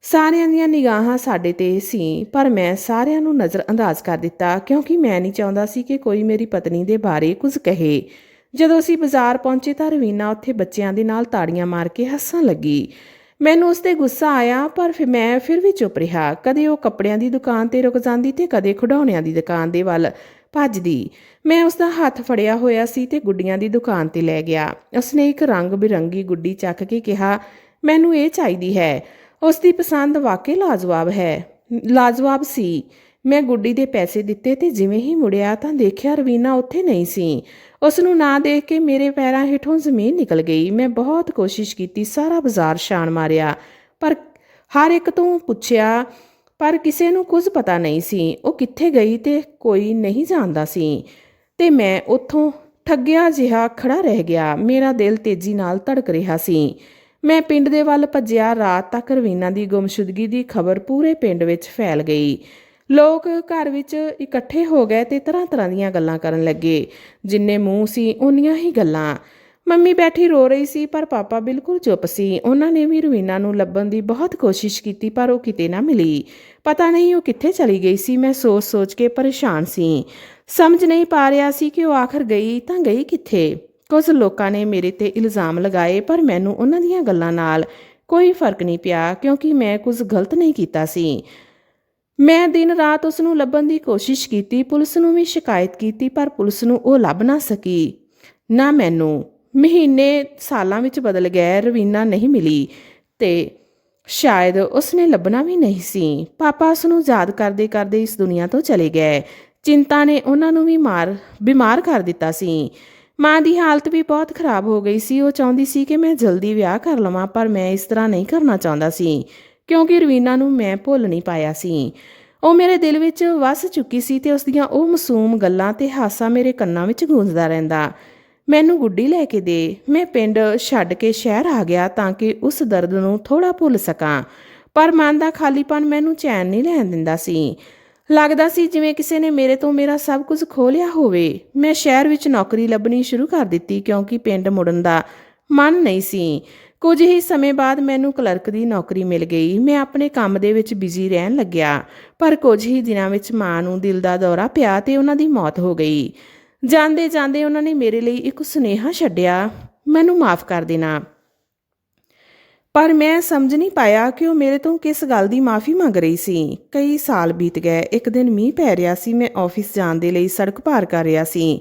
ਸਾਰਿਆਂ ਦੀਆਂ ਨਿਗਾਹਾਂ ਸਾਡੇ ਤੇ ਸੀ, ਪਰ ਮੈਂ ਸਾਰਿਆਂ ਨੂੰ ਨਜ਼ਰਅੰਦਾਜ਼ ਕਰ ਦਿੱਤਾ, ਕਿਉਂਕਿ ਮੈਂ ਨਹੀਂ ਚਾਹੁੰਦਾ ਸੀ ਕਿ ਕੋਈ ਮੇਰੀ ਪਤਨੀ ਦੇ ਬਾਰੇ ਕੁਝ ਕਹੇ। ਜਦੋਂ ਅਸੀਂ ਬਾਜ਼ਾਰ ਪਹੁੰਚੇ ਤਾਂ ਰਵੀਨਾ ਉੱਥੇ ਬੱਚਿਆਂ ਦੇ ਨਾਲ ਤਾੜੀਆਂ ਮਾਰ ਕੇ ਹੱਸਣ ਲੱਗੀ। ਮੈਨੂੰ ਉਸ ਤੇ ਗੁੱਸਾ ਆਇਆ, ਪਰ ਫਿਰ ਮੈਂ ਫਿਰ ਵੀ ਚੁੱਪ ਰਿਹਾ। ਕਦੇ ਉਹ ਕੱਪੜਿਆਂ ਦੀ ਦੁਕਾਨ ਤੇ ਰੁਕ ਜਾਂਦੀ ਤੇ ਕਦੇ ਖਿਡੌਣਿਆਂ ਦੀ ਦੁਕਾਨ ਦੇ ਵੱਲ ਭੱਜਦੀ। ਮੈਂ ਉਸ ਦਾ ਹੱਥ ਫੜਿਆ ਹੋਇਆ ਸੀ ਤੇ ਗੁੱਡੀਆਂ ਦੀ ਦੁਕਾਨ ਤੇ ਲੈ ਗਿਆ। ਉਸਨੇ ਇੱਕ ਰੰਗ ਬਿਰੰਗੀ ਗੁੱਡੀ ਚੱਕ ਕੇ ਕਿਹਾ, ਮੈਨੂੰ ਇਹ ਚਾਹੀਦੀ ਹੈ। ਉਸ ਦੀ ਪਸੰਦ ਵਾਕਈ ਲਾਜਵਾਬ ਹੈ। ਲਾਜਵਾਬ ਸੀ। ਮੈਂ ਗੁੱਡੀ ਦੇ ਪੈਸੇ ਦਿੱਤੇ ਤੇ ਜਿਵੇਂ ਹੀ ਮੁੜਿਆ ਤਾਂ ਦੇਖਿਆ ਰਵੀਨਾ ਉੱਥੇ ਨਹੀਂ ਸੀ। ਉਸ ਨੂੰ ਨਾ ਦੇਖ ਕੇ ਮੇਰੇ ਪੈਰਾਂ ਹੇਠੋਂ ਜ਼ਮੀਨ ਨਿਕਲ ਗਈ। ਮੈਂ ਬਹੁਤ ਕੋਸ਼ਿਸ਼ ਕੀਤੀ, ਸਾਰਾ ਬਾਜ਼ਾਰ ਛਾਣ ਮਾਰਿਆ। ਪਰ ਹਰ ਇੱਕ ਤੋਂ ਪੁੱਛਿਆ, ਪਰ ਕਿਸੇ ਨੂੰ ਕੁਝ ਪਤਾ ਨਹੀਂ ਸੀ। ਉਹ ਕਿੱਥੇ ਗਈ ਤੇ ਕੋਈ ਨਹੀਂ ਜਾਣਦਾ ਸੀ। ਤੇ ਮੈਂ ਉੱਥੋਂ ਠੱਗਿਆ ਜਿਹਾ ਖੜਾ ਰਹਿ ਗਿਆ। ਮੇਰਾ ਦਿਲ ਤੇਜ਼ੀ ਨਾਲ ਧੜਕ ਰਿਹਾ ਸੀ। ਮੈਂ ਪਿੰਡ ਦੇ ਵੱਲ ਭੱਜਿਆ। ਰਾਤ ਤੱਕ ਰਵੀਨਾ ਦੀ ਗੁੰਮਸ਼ੁਦਗੀ ਦੀ ਖਬਰ ਪੂਰੇ ਪਿੰਡ ਵਿੱਚ ਫੈਲ ਗਈ। ਲੋਕ ਘਰ ਵਿੱਚ ਇਕੱਠੇ ਹੋ ਗਏ ਤੇ ਤਰ੍ਹਾਂ ਤਰ੍ਹਾਂ ਦੀਆਂ ਗੱਲਾਂ ਕਰਨ ਲੱਗੇ। ਜਿੰਨੇ ਮੂੰਹ ਸੀ ਉਨੀਆਂ ਹੀ ਗੱਲਾਂ। ਮੰਮੀ ਬੈਠੀ ਰੋ ਰਹੀ ਸੀ, ਪਰ ਪਾਪਾ ਬਿਲਕੁਲ ਚੁੱਪ ਸੀ। ਉਹਨਾਂ ਨੇ ਵੀ ਰਵੀਨਾ ਨੂੰ ਲੱਭਣ ਦੀ ਬਹੁਤ ਕੋਸ਼ਿਸ਼ ਕੀਤੀ, ਪਰ ਉਹ ਕਿਤੇ ਨਾ ਮਿਲੀ। ਪਤਾ ਨਹੀਂ ਉਹ ਕਿੱਥੇ ਚਲੀ ਗਈ ਸੀ, ਮੈਂ ਸੋਚ-ਸੋਚ ਕੇ ਪਰੇਸ਼ਾਨ ਸੀ। ਸਮਝ ਨਹੀਂ ਪਾ ਰਿਹਾ ਸੀ ਕਿ ਉਹ ਆਖਰ ਗਈ ਤਾਂ ਗਈ ਕਿੱਥੇ। ਕੁਝ ਲੋਕਾਂ ਨੇ ਮੇਰੇ ਤੇ ਇਲਜ਼ਾਮ ਲਗਾਏ, ਪਰ ਮੈਨੂੰ ਉਹਨਾਂ ਦੀਆਂ ਗੱਲਾਂ ਨਾਲ ਕੋਈ ਫ਼ਰਕ ਨਹੀਂ ਪਿਆ, ਕਿਉਂਕਿ ਮੈਂ ਕੁਝ ਗਲਤ ਨਹੀਂ ਕੀਤਾ ਸੀ। ਮੈਂ ਦਿਨ ਰਾਤ ਉਸ ਨੂੰ ਲੱਭਣ ਦੀ ਕੋਸ਼ਿਸ਼ ਕੀਤੀ, ਪੁਲਿਸ ਨੂੰ ਵੀ ਸ਼ਿਕਾਇਤ ਕੀਤੀ, ਪਰ ਪੁਲਿਸ ਨੂੰ ਉਹ ਲੱਭ ਨਾ ਸਕੀ। ਨਾ ਮੈਨੂੰ। ਮਹੀਨੇ ਸਾਲਾਂ ਵਿੱਚ ਬਦਲ ਗਏ, ਰਵੀਨਾ ਨਹੀਂ ਮਿਲੀ ਤੇ ਸ਼ਾਇਦ ਉਸਨੇ ਲੱਭਣਾ ਵੀ ਨਹੀਂ ਸੀ। ਪਾਪਾ ਉਸ ਨੂੰ ਯਾਦ ਕਰਦੇ ਕਰਦੇ ਇਸ ਦੁਨੀਆ ਤੋਂ ਚਲੇ ਗਏ। ਚਿੰਤਾ ਨੇ ਉਹਨਾਂ ਨੂੰ ਵੀ ਮਾਰ, ਬਿਮਾਰ ਕਰ ਦਿੱਤਾ ਸੀ। ਮਾਂ ਦੀ ਹਾਲਤ ਵੀ ਬਹੁਤ ਖਰਾਬ ਹੋ ਗਈ ਸੀ। ਉਹ ਚਾਹੁੰਦੀ ਸੀ ਕਿ ਮੈਂ ਜਲਦੀ ਵਿਆਹ ਕਰ ਲਵਾਂ, ਪਰ ਮੈਂ ਇਸ ਤਰ੍ਹਾਂ ਨਹੀਂ ਕਰਨਾ ਚਾਹੁੰਦਾ ਸੀ। ਕਿਉਂਕਿ ਰਵੀਨਾ ਨੂੰ ਮੈਂ ਭੁੱਲ ਨਹੀਂ ਪਾਇਆ ਸੀ। ਉਹ ਮੇਰੇ ਦਿਲ ਵਿੱਚ ਵਸ ਚੁੱਕੀ ਸੀ ਤੇ ਉਸ ਦੀਆਂ ਉਹ ਮਾਸੂਮ ਗੱਲਾਂ ਤੇ ਹਾਸਾ ਮੇਰੇ ਕੰਨਾਂ ਵਿੱਚ ਗੂੰਜਦਾ ਰਹਿੰਦਾ। ਮੈਨੂੰ ਗੁੱਡੀ ਲੈ ਕੇ ਦੇ। ਮੈਂ ਪਿੰਡ ਛੱਡ ਕੇ ਸ਼ਹਿਰ ਆ ਗਿਆ ਤਾਂ ਕਿ ਉਸ ਦਰਦ ਨੂੰ ਥੋੜਾ ਭੁੱਲ ਸਕਾਂ। ਪਰ ਮਨ ਦਾ ਖਾਲੀਪਨ ਮੈਨੂੰ ਚੈਨ ਨਹੀਂ ਲੈਣ ਦਿੰਦਾ ਸੀ। ਲੱਗਦਾ ਸੀ ਜਿਵੇਂ ਕਿਸੇ ਨੇ ਮੇਰੇ ਤੋਂ ਮੇਰਾ ਸਭ ਕੁਝ ਖੋਹ ਲਿਆ ਹੋਵੇ। ਮੈਂ ਸ਼ਹਿਰ ਵਿੱਚ ਨੌਕਰੀ ਲੱਭਣੀ ਸ਼ੁਰੂ ਕਰ ਦਿੱਤੀ ਕਿਉਂਕਿ ਪਿੰਡ ਮੁੜਨ ਦਾ ਮਨ ਨਹੀਂ ਸੀ। ਕੁਝ ਹੀ ਸਮੇਂ ਬਾਅਦ ਮੈਨੂੰ ਕਲਰਕ ਦੀ ਨੌਕਰੀ ਮਿਲ ਗਈ। ਮੈਂ ਆਪਣੇ ਕੰਮ ਦੇ ਵਿੱਚ ਬਿਜ਼ੀ ਰਹਿਣ ਲੱਗਿਆ। ਪਰ ਕੁਝ ਹੀ ਦਿਨਾਂ ਵਿੱਚ ਮਾਂ ਨੂੰ ਦਿਲ ਦਾ ਦੌਰਾ ਪਿਆ ਤੇ ਉਹਨਾਂ ਦੀ ਮੌਤ ਹੋ ਗਈ। ਜਾਂਦੇ ਜਾਂਦੇ ਉਹਨਾਂ ਨੇ ਮੇਰੇ ਲਈ ਇੱਕ ਸੁਨੇਹਾ ਛੱਡਿਆ, ਮੈਨੂੰ ਮਾਫ ਕਰ ਦੇਣਾ। ਪਰ ਮੈਂ ਸਮਝ ਨਹੀਂ ਪਾਇਆ ਕਿ ਉਹ ਮੇਰੇ ਤੋਂ ਕਿਸ ਗੱਲ ਦੀ ਮਾਫੀ ਮੰਗ ਰਹੀ ਸੀ। ਕਈ ਸਾਲ ਬੀਤ ਗਏ, ਇੱਕ ਦਿਨ ਮੀਂਹ ਪੈ ਰਿਹਾ ਸੀ, ਮੈਂ ਆਫਿਸ ਜਾਣ ਦੇ ਲਈ ਸੜਕ ਪਾਰ ਕਰ ਰਿਹਾ ਸੀ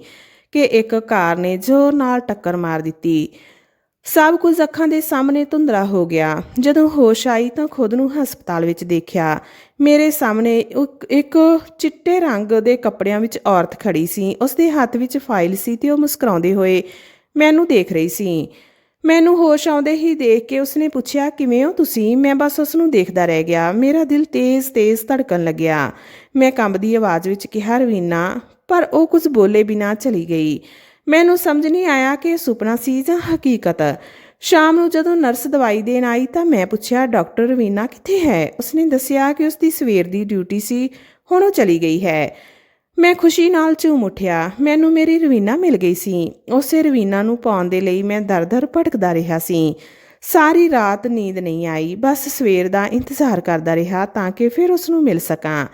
ਕਿ ਇੱਕ ਕਾਰ ਨੇ ਜ਼ੋਰ ਨਾਲ ਟੱਕਰ ਮਾਰ ਦਿੱਤੀ। ਸਭ ਕੁਝ ਅੱਖਾਂ ਦੇ ਸਾਹਮਣੇ ਧੁੰਦਲਾ ਹੋ ਗਿਆ। ਜਦੋਂ ਹੋਸ਼ ਆਈ ਤਾਂ ਖੁਦ ਨੂੰ ਹਸਪਤਾਲ ਵਿੱਚ ਦੇਖਿਆ। ਮੇਰੇ ਸਾਹਮਣੇ ਇੱਕ- ਚਿੱਟੇ ਰੰਗ ਦੇ ਕੱਪੜਿਆਂ ਵਿੱਚ ਔਰਤ ਖੜੀ ਸੀ। ਉਸ ਦੇ ਹੱਥ ਵਿੱਚ ਫਾਈਲ ਸੀ ਤੇ ਉਹ ਮੁਸਕਰਾਉਂਦੇ ਹੋਏ ਮੈਨੂੰ ਦੇਖ ਰਹੀ ਸੀ। ਮੈਨੂੰ ਹੋਸ਼ ਆਉਂਦੇ ਹੀ ਦੇਖ ਕੇ ਉਸਨੇ ਪੁੱਛਿਆ, ਕਿਵੇਂ ਹੋ ਤੁਸੀਂ? ਮੈਂ ਬਸ ਉਸ ਨੂੰ ਦੇਖਦਾ ਰਹਿ ਗਿਆ। ਮੇਰਾ ਦਿਲ ਤੇਜ਼-ਤੇਜ਼ ਧੜਕਣ ਲੱਗਿਆ। ਮੈਂ ਕੰਬਦੀ ਆਵਾਜ਼ ਵਿੱਚ ਕਿਹਾ, ਰਵੀਨਾ। ਪਰ ਉਹ ਕੁਝ ਬੋਲੇ ਬਿਨਾਂ ਚਲੀ ਗਈ। ਮੈਨੂੰ ਸਮਝ ਨਹੀਂ ਆਇਆ ਕਿ ਇਹ ਸੁਪਨਾ ਸੀ ਜਾਂ ਹਕੀਕਤ। ਸ਼ਾਮ ਨੂੰ ਜਦੋਂ ਨਰਸ ਦਵਾਈ ਦੇਣ ਆਈ ਤਾਂ ਮੈਂ ਪੁੱਛਿਆ, ਡਾਕਟਰ ਰਵੀਨਾ ਕਿੱਥੇ ਹੈ? ਉਸਨੇ ਦੱਸਿਆ ਕਿ ਉਸਦੀ ਸਵੇਰ ਦੀ ਡਿਊਟੀ ਸੀ, ਹੁਣ ਉਹ ਚਲੀ ਗਈ ਹੈ। ਮੈਂ ਖੁਸ਼ੀ ਨਾਲ ਝੂਮ ਉੱਠਿਆ। ਮੈਨੂੰ ਮੇਰੀ ਰਵੀਨਾ ਮਿਲ ਗਈ ਸੀ। ਉਸੇ ਰਵੀਨਾ ਨੂੰ ਪਾਉਣ ਦੇ ਲਈ ਮੈਂ ਦਰ-ਦਰ ਭਟਕਦਾ ਰਿਹਾ ਸੀ। ਸਾਰੀ ਰਾਤ ਨੀਂਦ ਨਹੀਂ ਆਈ। ਬਸ ਸਵੇਰ ਦਾ ਇੰਤਜ਼ਾਰ ਕਰਦਾ ਰਿਹਾ ਤਾਂ ਕਿ ਫਿਰ ਉਸ ਨੂੰ ਮਿਲ ਸਕਾਂ।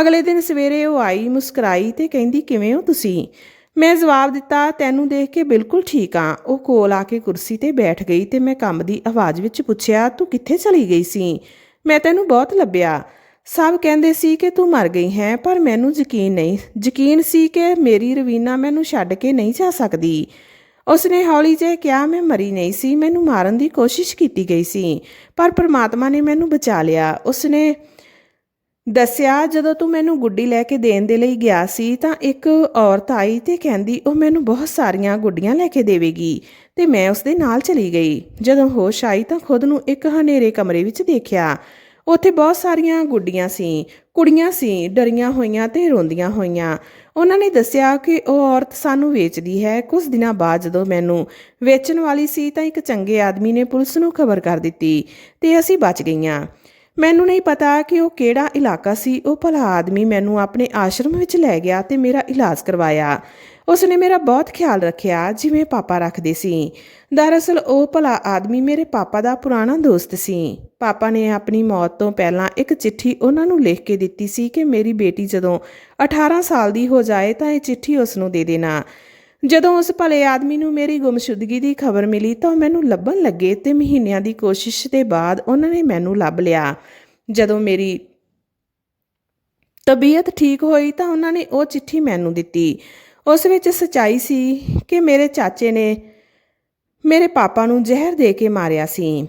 ਅਗਲੇ ਦਿਨ ਸਵੇਰੇ ਉਹ ਆਈ ਮੁਸਕਰਾਈ ਤੇ ਕਹਿੰਦੀ, ਕਿਵੇਂ ਹੋ ਤੁਸੀਂ? ਮੈਂ ਜਵਾਬ ਦਿੱਤਾ, ਤੈਨੂੰ ਦੇਖ ਕੇ ਬਿਲਕੁਲ ਠੀਕ ਆ। ਉਹ ਕੋਲ ਆ ਕੇ ਕੁਰਸੀ ਤੇ ਬੈਠ ਗਈ ਤੇ ਮੈਂ ਕੰਮ ਦੀ ਆਵਾਜ਼ ਵਿੱਚ ਪੁੱਛਿਆ, ਤੂੰ ਕਿੱਥੇ ਚਲੀ ਗਈ ਸੀ? ਮੈਂ ਤੈਨੂੰ ਬਹੁਤ ਲੱਭਿਆ। ਸਭ ਕਹਿੰਦੇ ਸੀ ਕਿ ਤੂੰ ਮਰ ਗਈ ਹੈ, ਪਰ ਮੈਨੂੰ ਯਕੀਨ ਨਹੀਂ, ਯਕੀਨ ਸੀ ਕਿ ਮੇਰੀ ਰਵੀਨਾ ਮੈਨੂੰ ਛੱਡ ਕੇ ਨਹੀਂ ਜਾ ਸਕਦੀ। ਉਸਨੇ ਹੌਲੀ ਜਿਹੇ ਕਿਹਾ, ਮੈਂ ਮਰੀ ਨਹੀਂ ਸੀ, ਮੈਨੂੰ ਮਾਰਨ ਦੀ ਕੋਸ਼ਿਸ਼ ਕੀਤੀ ਗਈ ਸੀ, ਪਰ ਪ੍ਰਮਾਤਮਾ ਨੇ ਮੈਨੂੰ ਬਚਾ ਲਿਆ। ਉਸਨੇ ਦੱਸਿਆ, ਜਦੋਂ ਤੂੰ ਮੈਨੂੰ ਗੁੱਡੀ ਲੈ ਕੇ ਦੇਣ ਦੇ ਲਈ ਗਿਆ ਸੀ, ਤਾਂ ਇੱਕ ਔਰਤ ਆਈ ਤੇ ਕਹਿੰਦੀ, ਉਹ ਮੈਨੂੰ ਬਹੁਤ ਸਾਰੀਆਂ ਗੁੱਡੀਆਂ ਲੈ ਕੇ ਦੇਵੇਗੀ। ਤੇ ਮੈਂ ਉਸ ਦੇ ਨਾਲ ਚਲੀ ਗਈ। ਜਦੋਂ ਹੋਸ਼ ਆਈ, ਤਾਂ ਖੁਦ ਨੂੰ ਇੱਕ ਹਨੇਰੇ ਕਮਰੇ ਵਿੱਚ ਦੇਖਿਆ। ਉੱਥੇ ਬਹੁਤ ਸਾਰੀਆਂ ਗੁੱਡੀਆਂ ਸੀ, ਕੁੜੀਆਂ ਸੀ, ਡਰੀਆਂ ਹੋਈਆਂ ਤੇ ਰੋਂਦੀਆਂ ਹੋਈਆਂ। ਉਹਨਾਂ ਨੇ ਦੱਸਿਆ ਕਿ ਉਹ ਔਰਤ ਸਾਨੂੰ ਵੇਚਦੀ ਹੈ। ਕੁਝ ਦਿਨਾਂ ਬਾਅਦ ਜਦੋਂ ਮੈਨੂੰ ਵੇਚਣ ਵਾਲੀ ਸੀ, ਤਾਂ ਇੱਕ ਚੰਗੇ ਆਦਮੀ ਨੇ ਪੁਲਿਸ ਨੂੰ ਖਬਰ ਕਰ ਦਿੱਤੀ ਤੇ ਅਸੀਂ ਬਚ ਗਈਆਂ। ਮੈਨੂੰ ਨਹੀਂ ਪਤਾ ਕਿ ਉਹ ਕਿਹੜਾ ਇਲਾਕਾ ਸੀ। ਉਹ ਭਲਾ ਆਦਮੀ ਮੈਨੂੰ ਆਪਣੇ ਆਸ਼ਰਮ ਵਿੱਚ ਲੈ ਗਿਆ ਤੇ ਮੇਰਾ ਇਲਾਜ ਕਰਵਾਇਆ। ਉਸਨੇ ਮੇਰਾ ਬਹੁਤ ਖਿਆਲ ਰੱਖਿਆ, ਜਿਵੇਂ ਪਾਪਾ ਰੱਖਦੇ ਸੀ। ਦਰਅਸਲ ਉਹ ਭਲਾ ਆਦਮੀ ਮੇਰੇ ਪਾਪਾ ਦਾ ਪੁਰਾਣਾ ਦੋਸਤ ਸੀ। ਪਾਪਾ ਨੇ ਆਪਣੀ ਮੌਤ ਤੋਂ ਪਹਿਲਾਂ ਇੱਕ ਚਿੱਠੀ ਉਹਨਾਂ ਨੂੰ ਲਿਖ ਕੇ ਦਿੱਤੀ ਸੀ ਕਿ ਮੇਰੀ ਬੇਟੀ ਜਦੋਂ 18 ਸਾਲ ਦੀ ਹੋ ਜਾਏ ਤਾਂ ਇਹ ਚਿੱਠੀ ਉਸ ਨੂੰ ਦੇ ਦੇਣਾ। ਜਦੋਂ ਉਸ ਭਲੇ ਆਦਮੀ ਨੂੰ ਮੇਰੀ ਗੁੰਮਸ਼ੁਦਗੀ ਦੀ ਖਬਰ ਮਿਲੀ ਤਾਂ ਉਹ ਮੈਨੂੰ ਲੱਭਣ ਲੱਗੇ ਤੇ ਮਹੀਨਿਆਂ ਦੀ ਕੋਸ਼ਿਸ਼ ਦੇ ਬਾਅਦ ਉਹਨਾਂ ਨੇ ਮੈਨੂੰ ਲੱਭ ਲਿਆ। ਜਦੋਂ ਮੇਰੀ ਤਬੀਅਤ ਠੀਕ ਹੋਈ ਤਾਂ ਉਹਨਾਂ ਨੇ ਉਹ ਚਿੱਠੀ ਮੈਨੂੰ ਦਿੱਤੀ। ਉਸ ਵਿੱਚ ਸਚਾਈ ਸੀ ਕਿ ਮੇਰੇ ਚਾਚੇ ਨੇ ਮੇਰੇ ਪਾਪਾ ਨੂੰ ਜ਼ਹਿਰ ਦੇ ਕੇ ਮਾਰਿਆ ਸੀ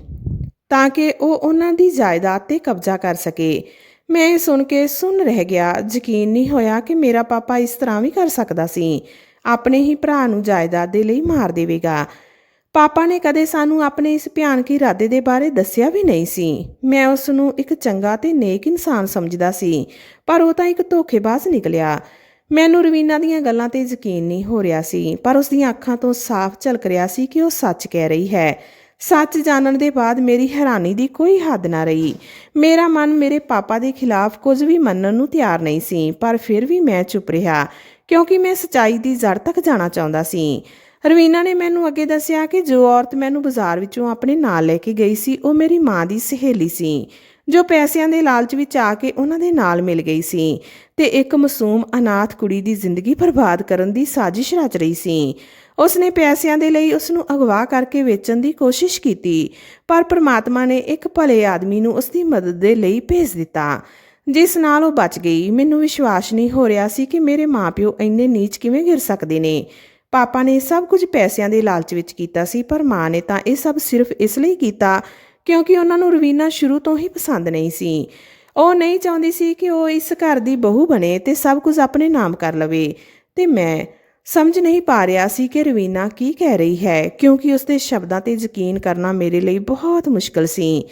ਤਾਂ ਕਿ ਉਹ ਉਹਨਾਂ ਦੀ ਜਾਇਦਾਦ ਤੇ ਕਬਜ਼ਾ ਕਰ ਸਕੇ। ਮੈਂ ਇਹ ਸੁਣ ਕੇ ਸੁਣ ਰਹਿ ਗਿਆ। ਯਕੀਨ ਨਹੀਂ ਹੋਇਆ ਕਿ ਮੇਰਾ ਪਾਪਾ ਇਸ ਤਰ੍ਹਾਂ ਵੀ ਕਰ ਸਕਦਾ ਸੀ। ਆਪਣੇ ਹੀ ਭਰਾ ਨੂੰ ਜਾਇਦਾਦ ਦੇ ਲਈ ਮਾਰ ਦੇਵੇਗਾ। ਪਾਪਾ ਨੇ ਕਦੇ ਸਾਨੂੰ ਆਪਣੇ ਇਸ ਭਿਆਨਕ ਇਰਾਦੇ ਦੇ ਬਾਰੇ ਦੱਸਿਆ ਵੀ ਨਹੀਂ ਸੀ। ਮੈਂ ਉਸ ਨੂੰ ਇੱਕ ਚੰਗਾ ਤੇ ਨੇਕ ਇਨਸਾਨ ਸਮਝਦਾ ਸੀ, ਪਰ ਉਹ ਤਾਂ ਇੱਕ ਧੋਖੇਬਾਜ਼ ਨਿਕਲਿਆ। ਮੈਨੂੰ ਰਵੀਨਾ ਦੀਆਂ ਗੱਲਾਂ ਤੇ ਯਕੀਨ ਨਹੀਂ ਹੋ ਰਿਹਾ ਸੀ, ਪਰ ਉਸ ਦੀਆਂ ਅੱਖਾਂ ਤੋਂ ਸਾਫ਼ ਝਲਕ ਰਿਹਾ ਸੀ ਕਿ ਉਹ ਸੱਚ ਕਹਿ ਰਹੀ ਹੈ। ਸੱਚ ਜਾਣਨ ਦੇ ਬਾਅਦ ਮੇਰੀ ਹੈਰਾਨੀ ਦੀ ਕੋਈ ਹੱਦ ਨਾ ਰਹੀ। ਮੇਰਾ ਮਨ ਮੇਰੇ ਪਾਪਾ ਦੇ ਖਿਲਾਫ ਕੁਝ ਵੀ ਮੰਨਣ ਨੂੰ ਤਿਆਰ ਨਹੀਂ ਸੀ, ਪਰ ਫਿਰ ਵੀ ਮੈਂ ਚੁੱਪ ਰਿਹਾ। ਕਿਉਂਕਿ ਮੈਂ ਸਚਾਈ ਦੀ ਜੜ ਤੱਕ ਜਾਣਾ ਚਾਹੁੰਦਾ ਸੀ। ਰਵੀਨਾ ਨੇ ਮੈਨੂੰ ਅੱਗੇ ਦੱਸਿਆ ਕਿ ਜੋ ਔਰਤ ਮੈਨੂੰ ਬਾਜ਼ਾਰ ਵਿੱਚੋਂ ਆਪਣੇ ਨਾਲ ਲੈ ਕੇ ਗਈ ਸੀ, ਉਹ ਮੇਰੀ ਮਾਂ ਦੀ ਸਹੇਲੀ ਸੀ, ਜੋ ਪੈਸਿਆਂ ਦੇ ਲਾਲਚ ਵਿੱਚ ਆ ਕੇ ਉਹਨਾਂ ਦੇ ਨਾਲ ਮਿਲ ਗਈ ਸੀ ਤੇ ਇੱਕ ਮਾਸੂਮ ਅਨਾਥ ਕੁੜੀ ਦੀ ਜ਼ਿੰਦਗੀ ਬਰਬਾਦ ਕਰਨ ਦੀ ਸਾਜ਼ਿਸ਼ ਰਚ ਰਹੀ ਸੀ। ਉਸਨੇ ਪੈਸਿਆਂ ਦੇ ਲਈ ਉਸ ਨੂੰ ਅਗਵਾ ਕਰਕੇ ਵੇਚਣ ਦੀ ਕੋਸ਼ਿਸ਼ ਕੀਤੀ, ਪਰ ਪ੍ਰਮਾਤਮਾ ਨੇ ਇੱਕ ਭਲੇ ਆਦਮੀ ਨੂੰ ਉਸ ਦੀ ਮਦਦ ਦੇ ਲਈ ਭੇਜ ਦਿੱਤਾ। ਜਿਸ ਨਾਲ ਉਹ ਬਚ ਗਈ, ਮੈਨੂੰ ਵਿਸ਼ਵਾਸ ਨਹੀਂ ਹੋ ਰਿਹਾ ਸੀ ਕਿ ਮੇਰੇ ਮਾਪਿਓ ਇੰਨੇ ਨੀਚ ਕਿਵੇਂ ਗਿਰ ਸਕਦੇ ਨੇ। ਪਾਪਾ ਨੇ ਸਭ ਕੁਝ ਪੈਸਿਆਂ ਦੇ ਲਾਲਚ ਵਿੱਚ ਕੀਤਾ ਸੀ, ਪਰ ਮਾਂ ਨੇ ਤਾਂ ਇਹ ਸਭ ਸਿਰਫ ਇਸ ਲਈ ਕੀਤਾ ਕਿਉਂਕਿ ਉਹਨਾਂ ਨੂੰ ਰਵੀਨਾ ਸ਼ੁਰੂ ਤੋਂ ਹੀ ਪਸੰਦ ਨਹੀਂ ਸੀ। ਉਹ ਨਹੀਂ ਚਾਹੁੰਦੀ ਸੀ ਕਿ ਉਹ ਇਸ ਘਰ ਦੀ ਬਹੂ ਬਣੇ ਤੇ ਸਭ ਕੁਝ ਆਪਣੇ ਨਾਮ ਕਰ ਲਵੇ। ਤੇ ਮੈਂ ਸਮਝ ਨਹੀਂ ਪਾ ਰਿਹਾ ਸੀ ਕਿ ਰਵੀਨਾ ਕੀ ਕਹਿ ਰਹੀ ਹੈ, ਕਿਉਂਕਿ ਉਸ ਦੇ ਸ਼ਬਦਾਂ ਤੇ ਯਕੀਨ ਕਰਨਾ ਮੇਰੇ ਲਈ ਬਹੁਤ ਮੁਸ਼ਕਲ ਸੀ।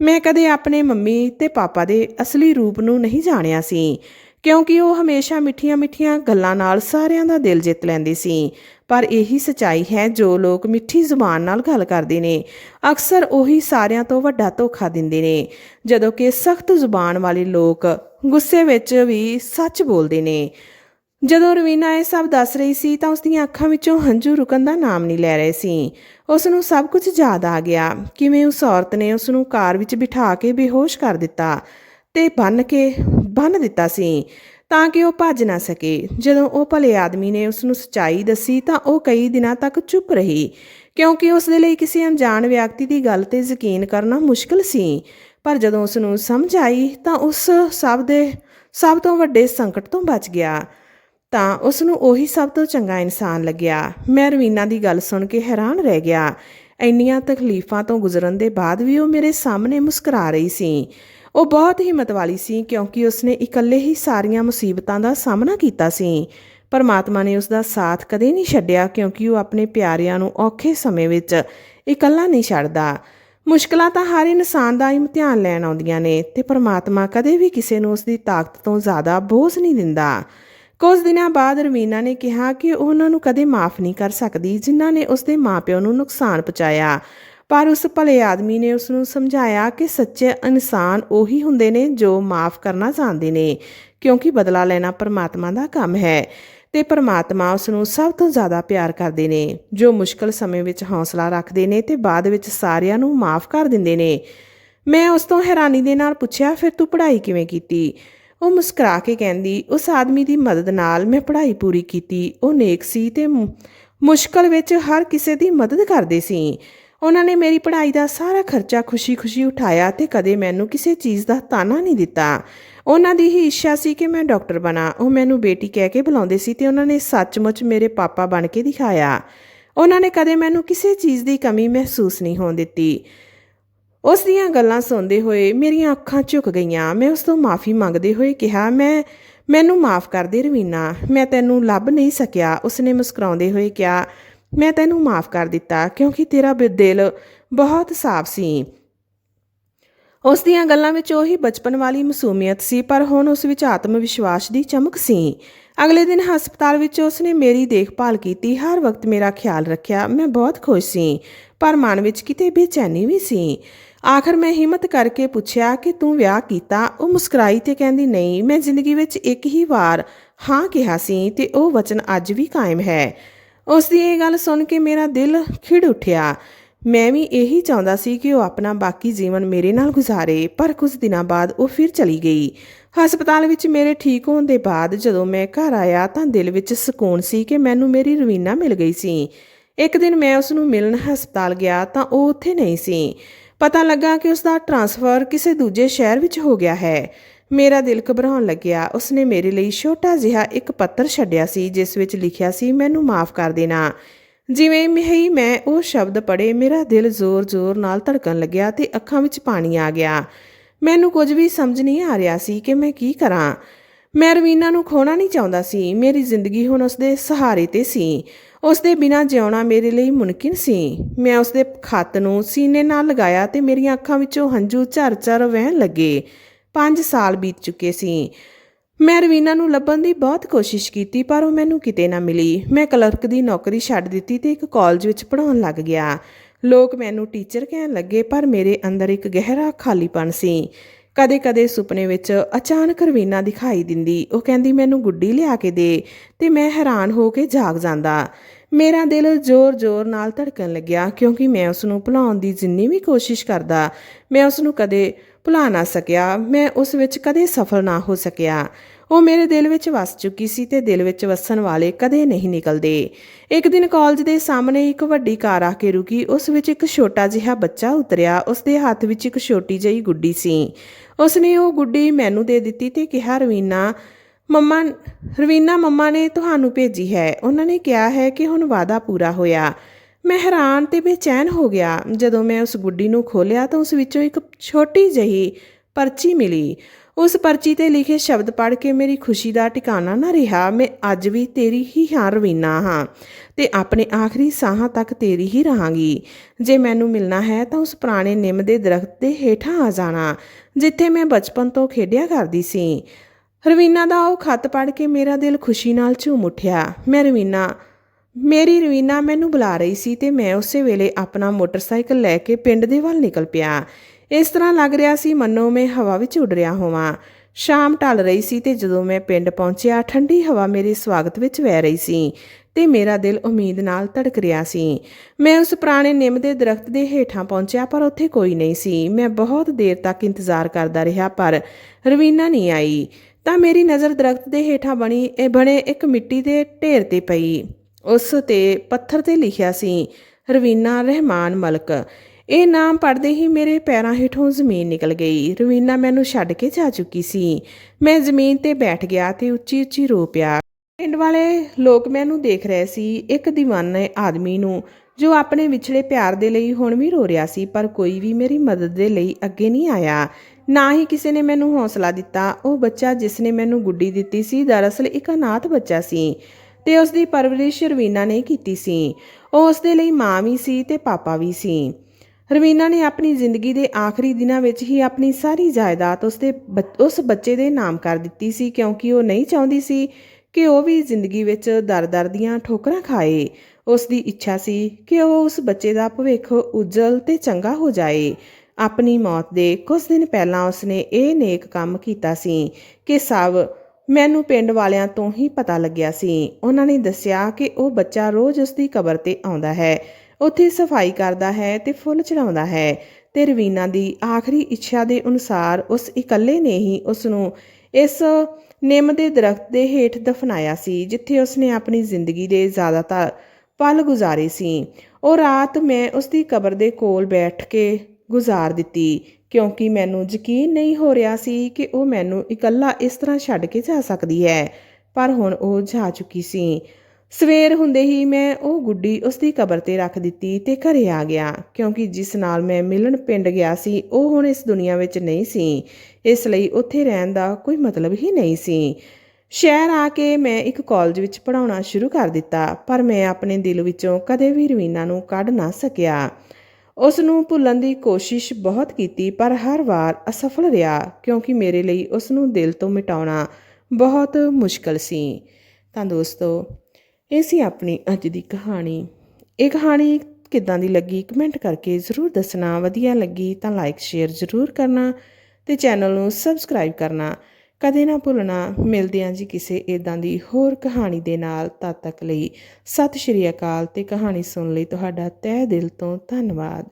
ਮੈਂ ਕਦੇ ਆਪਣੇ ਮੰਮੀ ਤੇ ਪਾਪਾ ਦੇ ਅਸਲੀ ਰੂਪ ਨੂੰ ਨਹੀਂ ਜਾਣਿਆ ਸੀ, ਕਿਉਂਕਿ ਉਹ ਹਮੇਸ਼ਾ ਮਿੱਠੀਆਂ-ਮਿੱਠੀਆਂ ਗੱਲਾਂ ਨਾਲ ਸਾਰਿਆਂ ਦਾ ਦਿਲ ਜਿੱਤ ਲੈਂਦੇ ਸੀ। ਪਰ ਇਹੀ ਸਚਾਈ ਹੈ ਜੋ ਲੋਕ ਮਿੱਠੀ ਜ਼ੁਬਾਨ ਨਾਲ ਗੱਲ ਕਰਦੇ ਨੇ। ਅਕਸਰ ਉਹੀ ਸਾਰਿਆਂ ਤੋਂ ਵੱਡਾ ਧੋਖਾ ਦਿੰਦੇ ਨੇ, ਜਦੋਂ ਕਿ ਸਖਤ ਜ਼ੁਬਾਨ ਵਾਲੇ ਲੋਕ ਗੁੱਸੇ ਵਿੱਚ ਵੀ ਸੱਚ ਬੋਲਦੇ ਨੇ। ਜਦੋਂ ਰਵੀਨਾ ਇਹ ਸਭ ਦੱਸ ਰਹੀ ਸੀ ਤਾਂ ਉਸ ਦੀਆਂ ਅੱਖਾਂ ਵਿੱਚੋਂ ਹੰਝੂ ਰੁਕਣ ਦਾ ਨਾਮ ਨਹੀਂ ਲੈ ਰਹੇ ਸੀ। ਉਸ ਨੂੰ ਸਭ ਕੁਝ ਯਾਦ ਆ ਗਿਆ। ਕਿਵੇਂ ਉਸ ਔਰਤ ਨੇ ਉਸ ਨੂੰ ਕਾਰ ਵਿੱਚ ਬਿਠਾ ਕੇ ਬੇਹੋਸ਼ ਕਰ ਦਿੱਤਾ ਤੇ ਬੰਨ ਕੇ, ਬੰਨ ਦਿੱਤਾ ਸੀ ਤਾਂ ਕਿ ਉਹ ਭੱਜ ਨਾ ਸਕੇ। ਜਦੋਂ ਉਹ ਭਲੇ ਆਦਮੀ ਨੇ ਉਸ ਨੂੰ ਸਚਾਈ ਦੱਸੀ ਤਾਂ ਉਹ ਕਈ ਦਿਨਾਂ ਤੱਕ ਚੁੱਪ ਰਹੀ, ਕਿਉਂਕਿ ਉਸ ਦੇ ਲਈ ਕਿਸੇ ਅਣਜਾਣ ਵਿਅਕਤੀ ਦੀ ਗੱਲ ਤੇ ਯਕੀਨ ਕਰਨਾ ਮੁਸ਼ਕਲ ਸੀ। ਪਰ ਜਦੋਂ ਉਸ ਨੂੰ ਸਮਝ ਆਈ ਤਾਂ ਉਸ ਸਭ ਦੇ, ਸਭ ਤੋਂ ਵੱਡੇ ਸੰਕਟ ਤੋਂ ਬਚ ਗਿਆ। ਤਾਂ ਉਸ ਨੂੰ ਉਹੀ ਸਭ ਤੋਂ ਚੰਗਾ ਇਨਸਾਨ ਲੱਗਿਆ। ਮੈਂ ਰਵੀਨਾ ਦੀ ਗੱਲ ਸੁਣ ਕੇ ਹੈਰਾਨ ਰਹਿ ਗਿਆ। ਇੰਨੀਆਂ ਤਕਲੀਫਾਂ ਤੋਂ ਗੁਜ਼ਰਨ ਦੇ ਬਾਅਦ ਵੀ ਉਹ ਮੇਰੇ ਸਾਹਮਣੇ ਮੁਸਕਰਾ ਰਹੀ ਸੀ। ਉਹ ਬਹੁਤ ਹਿੰਮਤ ਵਾਲੀ ਸੀ ਕਿਉਂਕਿ ਉਸਨੇ ਇਕੱਲੇ ਹੀ ਸਾਰੀਆਂ ਮੁਸੀਬਤਾਂ ਦਾ ਸਾਹਮਣਾ ਕੀਤਾ ਸੀ। ਪਰਮਾਤਮਾ ਨੇ ਉਸ ਦਾ ਸਾਥ ਕਦੇ ਨਹੀਂ ਛੱਡਿਆ ਕਿਉਂਕਿ ਉਹ ਆਪਣੇ ਪਿਆਰਿਆਂ ਨੂੰ ਔਖੇ ਸਮੇਂ ਵਿੱਚ ਇਕੱਲਾ ਨਹੀਂ ਛੱਡਦਾ। ਮੁਸ਼ਕਲਾਂ ਤਾਂ ਹਰ ਇਨਸਾਨ ਦਾ ਇਮਤਿਹਾਨ ਲੈਣ ਆਉਂਦੀਆਂ ਨੇ ਤੇ ਪਰਮਾਤਮਾ ਕਦੇ ਵੀ ਕਿਸੇ ਨੂੰ ਉਸ ਦੀ ਤਾਕਤ ਤੋਂ ਜ਼ਿਆਦਾ ਬੋਝ ਨਹੀਂ ਦਿੰਦਾ। ਕੁਝ ਦਿਨਾਂ ਬਾਅਦ ਰਵੀਨਾ ਨੇ ਕਿਹਾ ਕਿ ਉਹ ਉਹਨਾਂ ਨੂੰ ਕਦੇ ਮਾਫ ਨਹੀਂ ਕਰ ਸਕਦੀ, ਜਿਨ੍ਹਾਂ ਨੇ ਉਸ ਦੇ ਮਾਪਿਆਂ ਨੂੰ ਨੁਕਸਾਨ ਪਹੁੰਚਾਇਆ। ਪਰ ਉਸ ਭਲੇ ਆਦਮੀ ਨੇ ਉਸ ਨੂੰ ਸਮਝਾਇਆ ਕਿ ਸੱਚੇ ਇਨਸਾਨ ਉਹੀ ਹੁੰਦੇ ਨੇ ਜੋ ਮਾਫ ਕਰਨਾ ਜਾਣਦੇ ਨੇ, ਕਿਉਂਕਿ ਬਦਲਾ ਲੈਣਾ ਪਰਮਾਤਮਾ ਦਾ ਕੰਮ ਹੈ ਤੇ ਪਰਮਾਤਮਾ ਉਸ ਨੂੰ ਸਭ ਤੋਂ ਜ਼ਿਆਦਾ ਪਿਆਰ ਕਰਦੇ ਨੇ, ਜੋ ਮੁਸ਼ਕਲ ਸਮੇਂ ਵਿੱਚ ਹੌਸਲਾ ਰੱਖਦੇ ਨੇ ਤੇ ਬਾਅਦ ਵਿੱਚ ਸਾਰਿਆਂ ਨੂੰ ਮਾਫ ਕਰ ਦਿੰਦੇ ਨੇ। ਮੈਂ ਉਸ ਤੋਂ ਹੈਰਾਨੀ ਦੇ ਨਾਲ ਪੁੱਛਿਆ, ਫਿਰ ਤੂੰ ਪੜ੍ਹਾਈ ਕਿਵੇਂ ਕੀਤੀ? ਉਹ ਮੁਸਕਰਾ ਕੇ ਕਹਿੰਦੀ, ਉਸ ਆਦਮੀ ਦੀ ਮਦਦ ਨਾਲ ਮੈਂ ਪੜ੍ਹਾਈ ਪੂਰੀ ਕੀਤੀ। ਉਹ ਨੇਕ ਸੀ ਤੇ ਮੁਸ਼ਕਲ ਵਿੱਚ ਹਰ ਕਿਸੇ ਦੀ ਮਦਦ ਕਰਦੇ ਸੀ। ਉਹਨਾਂ ਨੇ ਮੇਰੀ ਪੜ੍ਹਾਈ ਦਾ ਸਾਰਾ ਖਰਚਾ ਖੁਸ਼ੀ-ਖੁਸ਼ੀ ਉਠਾਇਆ ਤੇ ਕਦੇ ਮੈਨੂੰ ਕਿਸੇ ਚੀਜ਼ ਦਾ ਤਾਨਾ ਨਹੀਂ ਦਿੱਤਾ। ਉਹਨਾਂ ਦੀ ਹੀ ਇੱਛਾ ਸੀ ਕਿ ਮੈਂ ਡਾਕਟਰ ਬਣਾ। ਉਹ ਮੈਨੂੰ ਬੇਟੀ ਕਹਿ ਕੇ ਬੁਲਾਉਂਦੇ ਸੀ ਤੇ ਉਹਨਾਂ ਨੇ ਸੱਚਮੁੱਚ ਮੇਰੇ ਪਾਪਾ ਬਣ ਕੇ ਦਿਖਾਇਆ। ਉਹਨਾਂ ਨੇ ਕਦੇ ਮੈਨੂੰ ਕਿਸੇ ਚੀਜ਼ ਦੀ ਕਮੀ ਮਹਿਸੂਸ ਨਹੀਂ ਹੋਣ ਦਿੱਤੀ। ਉਸ ਦੀਆਂ ਗੱਲਾਂ ਸੁਣਦੇ ਹੋਏ ਮੇਰੀਆਂ ਅੱਖਾਂ ਝੁਕ ਗਈਆਂ। ਮੈਂ ਉਸ ਤੋਂ ਮਾਫੀ ਮੰਗਦੇ ਹੋਏ ਕਿਹਾ, ਮੈਂ, ਮੈਨੂੰ ਮਾਫ ਕਰ ਦੇ ਰਵੀਨਾ। ਮੈਂ ਤੈਨੂੰ ਲੱਭ ਨਹੀਂ ਸਕਿਆ। ਉਸਨੇ ਮੁਸਕਰਾਉਂਦੇ ਹੋਏ ਕਿਹਾ, ਮੈਂ ਤੈਨੂੰ ਮਾਫ ਕਰ ਦਿੱਤਾ, ਕਿਉਂਕਿ ਤੇਰਾ ਬ- ਦਿਲ ਬਹੁਤ ਸਾਫ਼ ਸੀ। ਉਸ ਦੀਆਂ ਗੱਲਾਂ ਵਿੱਚ ਉਹੀ ਬਚਪਨ ਵਾਲੀ ਮਾਸੂਮੀਅਤ ਸੀ, ਪਰ ਹੁਣ ਉਸ ਵਿੱਚ ਆਤਮ ਵਿਸ਼ਵਾਸ ਦੀ ਚਮਕ ਸੀ। ਅਗਲੇ ਦਿਨ ਹਸਪਤਾਲ ਵਿੱਚ ਉਸਨੇ ਮੇਰੀ ਦੇਖਭਾਲ ਕੀਤੀ। ਹਰ ਵਕਤ ਮੇਰਾ ਖਿਆਲ ਰੱਖਿਆ। ਮੈਂ ਬਹੁਤ ਖੁਸ਼ ਸੀ, ਪਰ ਮਨ ਵਿੱਚ ਕਿਤੇ ਬੇਚੈਨੀ ਵੀ ਸੀ। ਆਖਰ ਮੈਂ ਹਿੰਮਤ ਕਰਕੇ ਪੁੱਛਿਆ ਕਿ ਤੂੰ ਵਿਆਹ ਕੀਤਾ? ਉਹ ਮੁਸਕਰਾਈ ਤੇ ਕਹਿੰਦੀ, ਨਹੀਂ, ਮੈਂ ਜ਼ਿੰਦਗੀ ਵਿੱਚ ਇੱਕ ਹੀ ਵਾਰ ਹਾਂ ਕਿਹਾ ਸੀ ਤੇ ਉਹ ਵਚਨ ਅੱਜ ਵੀ ਕਾਇਮ ਹੈ। ਉਸ ਦੀ ਇਹ ਗੱਲ ਸੁਣ ਕੇ ਮੇਰਾ ਦਿਲ ਖਿੜ ਉੱਠਿਆ। ਮੈਂ ਵੀ ਇਹੀ ਚਾਹੁੰਦਾ ਸੀ ਕਿ ਉਹ ਆਪਣਾ ਬਾਕੀ ਜੀਵਨ ਮੇਰੇ ਨਾਲ ਗੁਜ਼ਾਰੇ, ਪਰ ਕੁਝ ਦਿਨਾਂ ਬਾਅਦ ਉਹ ਫਿਰ ਚਲੀ ਗਈ। ਹਸਪਤਾਲ ਵਿੱਚ ਮੇਰੇ ਠੀਕ ਹੋਣ ਦੇ ਬਾਅਦ ਜਦੋਂ ਮੈਂ ਘਰ ਆਇਆ ਤਾਂ ਦਿਲ ਵਿੱਚ ਸਕੂਨ ਸੀ ਕਿ ਮੈਨੂੰ ਮੇਰੀ ਰਵੀਨਾ ਮਿਲ ਗਈ ਸੀ। ਇੱਕ ਦਿਨ ਮੈਂ ਉਸ ਨੂੰ ਮਿਲਣ ਹਸਪਤਾਲ ਗਿਆ ਤਾਂ ਉਹ ਉੱਥੇ ਨਹੀਂ ਸੀ। ਪਤਾ ਲੱਗਾ ਕਿ ਉਸ ਦਾ ਟਰਾਂਸਫਰ ਕਿਸੇ ਦੂਜੇ ਸ਼ਹਿਰ ਵਿੱਚ ਹੋ ਗਿਆ ਹੈ। ਮੇਰਾ ਦਿਲ ਘਬਰਾਉਣ ਲੱਗਿਆ। ਉਸਨੇ ਮੇਰੇ ਲਈ ਛੋਟਾ ਜਿਹਾ ਇੱਕ ਪੱਤਰ ਛੱਡਿਆ ਸੀ, ਜਿਸ ਵਿੱਚ ਲਿਖਿਆ ਸੀ, ਮੈਨੂੰ ਮਾਫ ਕਰ ਦੇਣਾ। ਜਿਵੇਂ ਮਹੀ ਮੈਂ ਉਹ ਸ਼ਬਦ ਪੜ੍ਹੇ, ਮੇਰਾ ਦਿਲ ਜ਼ੋਰ-ਜ਼ੋਰ ਨਾਲ ਧੜਕਣ ਲੱਗਿਆ ਤੇ ਅੱਖਾਂ ਵਿੱਚ ਪਾਣੀ ਆ ਗਿਆ। ਮੈਨੂੰ ਕੁਝ ਵੀ ਸਮਝ ਨਹੀਂ ਆ ਰਿਹਾ ਸੀ ਕਿ ਮੈਂ ਕੀ ਕਰਾਂ। ਮੈਂ ਰਵੀਨਾ ਨੂੰ ਖੋਣਾ ਨਹੀਂ ਚਾਹੁੰਦਾ ਸੀ। ਮੇਰੀ ਜ਼ਿੰਦਗੀ ਹੁਣ ਉਸਦੇ ਸਹਾਰੇ ਤੇ ਸੀ। ਉਸਦੇ ਬਿਨਾਂ ਜਿਉਣਾ ਮੇਰੇ ਲਈ ਮੁਮਕਿਨ ਸੀ। ਮੈਂ ਉਸਦੇ ਖੱਤ ਨੂੰ ਸੀਨੇ ਨਾਲ ਲਗਾਇਆ ਤੇ ਮੇਰੀਆਂ ਅੱਖਾਂ ਵਿੱਚੋਂ ਹੰਝੂ ਝਰ-ਝਰ ਵਹਿਣ ਲੱਗੇ। 5 ਸਾਲ ਬੀਤ ਚੁੱਕੇ ਸੀ। ਮੈਂ ਰਵੀਨਾ ਨੂੰ ਲੱਭਣ ਦੀ ਬਹੁਤ ਕੋਸ਼ਿਸ਼ ਕੀਤੀ, ਪਰ ਉਹ ਮੈਨੂੰ ਕਿਤੇ ਨਾ ਮਿਲੀ। ਮੈਂ ਕਲਰਕ ਦੀ ਨੌਕਰੀ ਛੱਡ ਦਿੱਤੀ ਤੇ ਇੱਕ ਕਾਲਜ ਵਿੱਚ ਪੜ੍ਹਾਉਣ ਲੱਗ ਗਿਆ। ਲੋਕ ਮੈਨੂੰ ਟੀਚਰ ਕਹਿਣ ਲੱਗੇ, ਪਰ ਮੇਰੇ ਅੰਦਰ ਇੱਕ ਗਹਿਰਾ ਖਾਲੀਪਨ ਸੀ। ਕਦੇ-ਕਦੇ ਸੁਪਨੇ ਵਿੱਚ ਅਚਾਨਕ ਰਵੀਨਾ ਦਿਖਾਈ ਦਿੰਦੀ। ਉਹ ਕਹਿੰਦੀ, ਮੈਨੂੰ ਗੁੱਡੀ ਲਿਆ ਕੇ ਦੇ ਤੇ ਮੈਂ ਹੈਰਾਨ ਹੋ ਕੇ ਜਾਗ ਜਾਂਦਾ। ਮੇਰਾ ਦਿਲ ਜ਼ੋਰ-ਜ਼ੋਰ ਨਾਲ ਧੜਕਣ ਲੱਗਿਆ ਕਿਉਂਕਿ ਮੈਂ ਉਸ ਨੂੰ ਭੁਲਾਉਣ ਦੀ ਜਿੰਨੀ ਵੀ ਕੋਸ਼ਿਸ਼ ਕਰਦਾ, ਮੈਂ ਉਸ ਨੂੰ ਕਦੇ ਭੁਲਾ ਨਾ ਸਕਿਆ, ਮੈਂ ਉਸ ਵਿੱਚ ਕਦੇ ਸਫਲ ਨਾ ਹੋ ਸਕਿਆ। ਉਹ ਮੇਰੇ ਦਿਲ ਵਿੱਚ ਵਸ ਚੁੱਕੀ ਸੀ ਤੇ ਦਿਲ ਵਿੱਚ ਵਸਣ ਵਾਲੇ ਕਦੇ ਨਹੀਂ ਨਿਕਲਦੇ। ਇੱਕ ਦਿਨ ਕਾਲਜ ਦੇ ਸਾਹਮਣੇ ਇੱਕ ਵੱਡੀ ਕਾਰ ਆ ਕੇ ਰੁਕੀ। ਉਸ ਵਿੱਚ ਇੱਕ ਛੋਟਾ ਜਿਹਾ ਬੱਚਾ ਉਤਰਿਆ। ਉਸ ਦੇ ਹੱਥ ਵਿੱਚ ਇੱਕ ਛੋਟੀ ਜਿਹੀ ਗੁੱਡੀ ਸੀ। ਉਸ ਨੇ ਉਹ ਗੁੱਡੀ ਮੈਨੂੰ ਦੇ ਦਿੱਤੀ ਤੇ ਕਿਹਾ, ਰਵੀਨਾ, ਮੰਮਾ ਰਵੀਨਾ ਮੰਮਾ ਨੇ ਤੁਹਾਨੂੰ ਭੇਜੀ ਹੈ। ਉਹਨਾਂ ਨੇ ਕਿਹਾ ਹੈ ਕਿ ਹੁਣ ਵਾਅਦਾ ਪੂਰਾ ਹੋਇਆ। ਮੈਂ ਹੈਰਾਨ ਤੇ ਬੇਚੈਨ ਹੋ ਗਿਆ। ਜਦੋਂ ਮੈਂ ਉਸ ਗੁੱਡੀ ਨੂੰ ਖੋਲ੍ਹਿਆ ਤਾਂ ਉਸ ਵਿੱਚੋਂ ਇੱਕ ਛੋਟੀ ਜਿਹੀ ਪਰਚੀ ਮਿਲੀ। ਉਸ ਪਰਚੀ ਤੇ ਲਿਖੇ ਸ਼ਬਦ ਪੜ੍ਹ ਕੇ ਮੇਰੀ ਖੁਸ਼ੀ ਦਾ ਟਿਕਾਣਾ ਨਾ ਰਿਹਾ। ਮੈਂ ਅੱਜ ਵੀ ਤੇਰੀ ਹੀ ਹਾਂ ਰਵੀਨਾ ਹਾਂ ਤੇ ਆਪਣੇ ਆਖਰੀ ਸਾਹਾਂ ਤੱਕ ਤੇਰੀ ਹੀ ਰਹਾਂਗੀ। ਜੇ ਮੈਨੂੰ ਮਿਲਣਾ ਹੈ ਤਾਂ ਉਸ ਪੁਰਾਣੇ ਨਿੰਮ ਦੇ ਦਰਖਤ ਦੇ ਹੇਠਾਂ ਆ ਜਾਣਾ, ਜਿੱਥੇ ਮੈਂ ਬਚਪਨ ਤੋਂ ਖੇਡਿਆ ਕਰਦੀ ਸੀ। ਰਵੀਨਾ ਦਾ ਉਹ ਖੱਤ ਪੜ੍ਹ ਕੇ ਮੇਰਾ ਦਿਲ ਖੁਸ਼ੀ ਨਾਲ ਝੂਮ ਉੱਠਿਆ। ਮੈਂ ਰਵੀਨਾ, ਮੇਰੀ ਰਵੀਨਾ ਮੈਨੂੰ ਬੁਲਾ ਰਹੀ ਸੀ ਤੇ ਮੈਂ ਉਸੇ ਵੇਲੇ ਆਪਣਾ ਮੋਟਰਸਾਈਕਲ ਲੈ ਕੇ ਪਿੰਡ ਦੇ ਵੱਲ ਨਿਕਲ ਪਿਆ। ਇਸ ਤਰ੍ਹਾਂ ਲੱਗ ਰਿਹਾ ਸੀ ਮੰਨੋ ਮੈਂ ਹਵਾ ਵਿੱਚ ਉੱਡ ਰਿਹਾ ਹੋਵਾਂ। ਸ਼ਾਮ ਢਲ ਰਹੀ ਸੀ ਤੇ ਜਦੋਂ ਮੈਂ ਪਿੰਡ ਪਹੁੰਚਿਆ, ਠੰਡੀ ਹਵਾ ਮੇਰੇ ਸਵਾਗਤ ਵਿੱਚ ਵਹਿ ਰਹੀ ਸੀ ਤੇ ਮੇਰਾ ਦਿਲ ਉਮੀਦ ਨਾਲ ਧੜਕ ਰਿਹਾ ਸੀ। ਮੈਂ ਉਸ ਪੁਰਾਣੇ ਨਿੰਮ ਦੇ ਦਰਖਤ ਦੇ ਹੇਠਾਂ ਪਹੁੰਚਿਆ, ਪਰ ਉੱਥੇ ਕੋਈ ਨਹੀਂ ਸੀ। ਮੈਂ ਬਹੁਤ ਦੇਰ ਤੱਕ ਇੰਤਜ਼ਾਰ ਕਰਦਾ ਰਿਹਾ, ਪਰ ਰਵੀਨਾ ਨਹੀਂ ਆਈ। ਤਾਂ ਮੇਰੀ ਨਜ਼ਰ ਦਰਖਤ ਦੇ ਹੇਠਾਂ ਬਣੀ, ਇਹ ਬਣੇ ਇੱਕ ਮਿੱਟੀ ਦੇ ਢੇਰ ਤੇ ਪਈ। ਉਸ ਤੇ ਪੱਥਰ ਤੇ ਲਿਖਿਆ ਸੀ, ਰਵੀਨਾ ਰਹਿਮਾਨ ਮਲਕ। ਇਹ ਨਾਮ ਪੜ੍ਹਦੇ ਹੀ ਮੇਰੇ ਪੈਰਾਂ ਹੇਠੋਂ ਜ਼ਮੀਨ ਨਿਕਲ ਗਈ। ਰਵੀਨਾ ਮੈਨੂੰ ਛੱਡ ਕੇ ਜਾ ਚੁੱਕੀ ਸੀ। ਮੈਂ ਜ਼ਮੀਨ ਤੇ ਬੈਠ ਗਿਆ ਤੇ ਉੱਚੀ ਉੱਚੀ ਰੋ ਪਿਆ। ਪਿੰਡ ਵਾਲੇ ਲੋਕ ਮੈਨੂੰ ਦੇਖ ਰਹੇ ਸੀ। ਇੱਕ دیਵਾਨੇ ਆਦਮੀ ਨੂੰ ਜੋ ਆਪਣੇ ਵਿਛੜੇ ਪਿਆਰ ਦੇ ਲਈ ਹੁਣ ਵੀ ਰੋ ਰਿਹਾ ਸੀ, ਪਰ ਕੋਈ ਵੀ ਮੇਰੀ ਮਦਦ ਦੇ ਲਈ ਅੱਗੇ ਨਹੀਂ ਆਇਆ। ਨਾ ਹੀ ਕਿਸੇ ਨੇ ਮੈਨੂੰ ਹੌਸਲਾ ਦਿੱਤਾ। ਉਹ ਬੱਚਾ ਜਿਸ ਨੇ ਮੈਨੂੰ ਗੁੱਡੀ ਦਿੱਤੀ ਸੀ, ਦਰਅਸਲ ਇੱਕ ਅਨਾਥ ਬੱਚਾ ਸੀ ਤੇ ਉਸ ਦੀ ਪਰਵਰਿਸ਼ ਰਵੀਨਾ ਨੇ ਕੀਤੀ ਸੀ। ਉਹ ਉਸ ਦੇ ਲਈ ਮਾਂ ਵੀ ਸੀ ਤੇ ਪਾਪਾ ਵੀ ਸੀ। ਰਵੀਨਾ ਨੇ ਆਪਣੀ ਜ਼ਿੰਦਗੀ ਦੇ ਆਖਰੀ ਦਿਨਾਂ ਵਿੱਚ ਹੀ ਆਪਣੀ ਸਾਰੀ ਜਾਇਦਾਦ ਉਸਦੇ ਉਸ ਬੱਚੇ ਦੇ ਨਾਮ ਕਰ ਦਿੱਤੀ ਸੀ, ਕਿਉਂਕਿ ਉਹ ਨਹੀਂ ਚਾਹੁੰਦੀ ਸੀ ਕਿ ਉਹ ਵੀ ਜ਼ਿੰਦਗੀ ਵਿੱਚ ਦਰ-ਦਰ ਦੀਆਂ ਠੋਕਰਾਂ ਖਾਏ। ਉਸ ਦੀ ਇੱਛਾ ਸੀ ਕਿ ਉਹ ਉਸ ਬੱਚੇ ਦਾ ਭਵਿੱਖ ਉਜਲ ਤੇ ਚੰਗਾ ਹੋ ਜਾਏ। ਆਪਣੀ ਮੌਤ ਦੇ ਕੁਝ ਦਿਨ ਪਹਿਲਾਂ ਉਸਨੇ ਇਹ ਨੇਕ ਕੰਮ ਕੀਤਾ ਸੀ ਕਿ ਸਭ ਮੈਨੂੰ ਪਿੰਡ ਵਾਲਿਆਂ ਤੋਂ ਹੀ ਪਤਾ ਲੱਗਿਆ ਸੀ। ਉਹਨਾਂ ਨੇ ਦੱਸਿਆ ਕਿ ਉਹ ਬੱਚਾ ਰੋਜ਼ ਉਸ ਦੀ ਕਬਰ ਤੇ ਆਉਂਦਾ ਹੈ। ਉੱਥੇ ਸਫ਼ਾਈ ਕਰਦਾ ਹੈ ਤੇ ਫੁੱਲ ਚੜਾਉਂਦਾ ਹੈ ਤੇ ਰਵੀਨਾ ਦੀ ਆਖਰੀ ਇੱਛਾ ਦੇ ਅਨੁਸਾਰ ਉਸ ਇਕੱਲੇ ਨੇ ਹੀ ਉਸ ਨੂੰ ਇਸ ਨਿੰਮ ਦੇ ਦਰਖਤ ਦੇ ਹੇਠ ਦਫਨਾਇਆ ਸੀ, ਜਿੱਥੇ ਉਸਨੇ ਆਪਣੀ ਜ਼ਿੰਦਗੀ ਦੇ ਜ਼ਿਆਦਾਤਰ ਪਲ ਗੁਜ਼ਾਰੇ ਸੀ। ਉਹ ਰਾਤ ਮੈਂ ਉਸ ਦੀ ਕਬਰ ਦੇ ਕੋਲ ਬੈਠ ਕੇ ਗੁਜ਼ਾਰ ਦਿੱਤੀ, ਕਿਉਂਕਿ ਮੈਨੂੰ ਯਕੀਨ ਨਹੀਂ ਹੋ ਰਿਹਾ ਸੀ ਕਿ ਉਹ ਮੈਨੂੰ ਇਕੱਲਾ ਇਸ ਤਰ੍ਹਾਂ ਛੱਡ ਕੇ ਜਾ ਸਕਦੀ ਹੈ, ਪਰ ਹੁਣ ਉਹ ਜਾ ਚੁੱਕੀ ਸੀ। ਸਵੇਰ ਹੁੰਦੇ ਹੀ ਮੈਂ ਉਹ ਗੁੱਡੀ ਉਸ ਦੀ ਕਬਰ ਤੇ ਰੱਖ ਦਿੱਤੀ ਤੇ ਘਰੇ ਆ ਗਿਆ, ਕਿਉਂਕਿ ਜਿਸ ਨਾਲ ਮੈਂ ਮਿਲਣ ਪਿੰਡ ਗਿਆ ਸੀ, ਉਹ ਹੁਣ ਇਸ ਦੁਨੀਆ ਵਿੱਚ ਨਹੀਂ ਸੀ। ਇਸ ਲਈ ਉੱਥੇ ਰਹਿਣ ਦਾ ਕੋਈ ਮਤਲਬ ਹੀ ਨਹੀਂ ਸੀ। ਸ਼ਹਿਰ ਆ ਕੇ ਮੈਂ ਇੱਕ ਕਾਲਜ ਵਿੱਚ ਪੜ੍ਹਾਉਣਾ ਸ਼ੁਰੂ ਕਰ ਦਿੱਤਾ, ਪਰ ਮੈਂ ਆਪਣੇ ਦਿਲ ਵਿੱਚੋਂ ਕਦੇ ਵੀ ਰਵੀਨਾ ਨੂੰ ਕੱਢ ਨਾ ਸਕਿਆ। ਉਸ ਨੂੰ ਭੁੱਲਣ ਦੀ ਕੋਸ਼ਿਸ਼ ਬਹੁਤ ਕੀਤੀ, ਪਰ ਹਰ ਵਾਰ ਅਸਫਲ ਰਿਹਾ, ਕਿਉਂਕਿ ਮੇਰੇ ਲਈ ਉਸ ਨੂੰ ਦਿਲ ਤੋਂ ਮਿਟਾਉਣਾ ਬਹੁਤ ਮੁਸ਼ਕਲ ਸੀ। ਤਾਂ ਦੋਸਤੋ ਇਹ ਸੀ ਆਪਣੀ ਅੱਜ ਦੀ ਕਹਾਣੀ। ਇਹ ਕਹਾਣੀ ਕਿੱਦਾਂ ਦੀ ਲੱਗੀ ਕਮੈਂਟ ਕਰਕੇ ਜ਼ਰੂਰ ਦੱਸਣਾ। ਵਧੀਆ ਲੱਗੀ ਤਾਂ ਲਾਈਕ, ਸ਼ੇਅਰ ਜ਼ਰੂਰ ਕਰਨਾ ਤੇ ਚੈਨਲ ਨੂੰ ਸਬਸਕ੍ਰਾਈਬ ਕਰਨਾ। ਕਦੇ ਨਾ ਭੁੱਲਣਾ। ਮਿਲਦੇ ਹਾਂ ਜੀ ਕਿਸੇ ਇਦਾਂ ਦੀ ਹੋਰ ਕਹਾਣੀ ਦੇ ਨਾਲ। ਤਦ ਤੱਕ ਲਈ ਸਤਿ ਸ਼੍ਰੀ ਅਕਾਲ ਤੇ ਕਹਾਣੀ ਸੁਣ ਲਈ ਤੁਹਾਡਾ ਤਹਿ ਦਿਲ ਤੋਂ ਧੰਨਵਾਦ।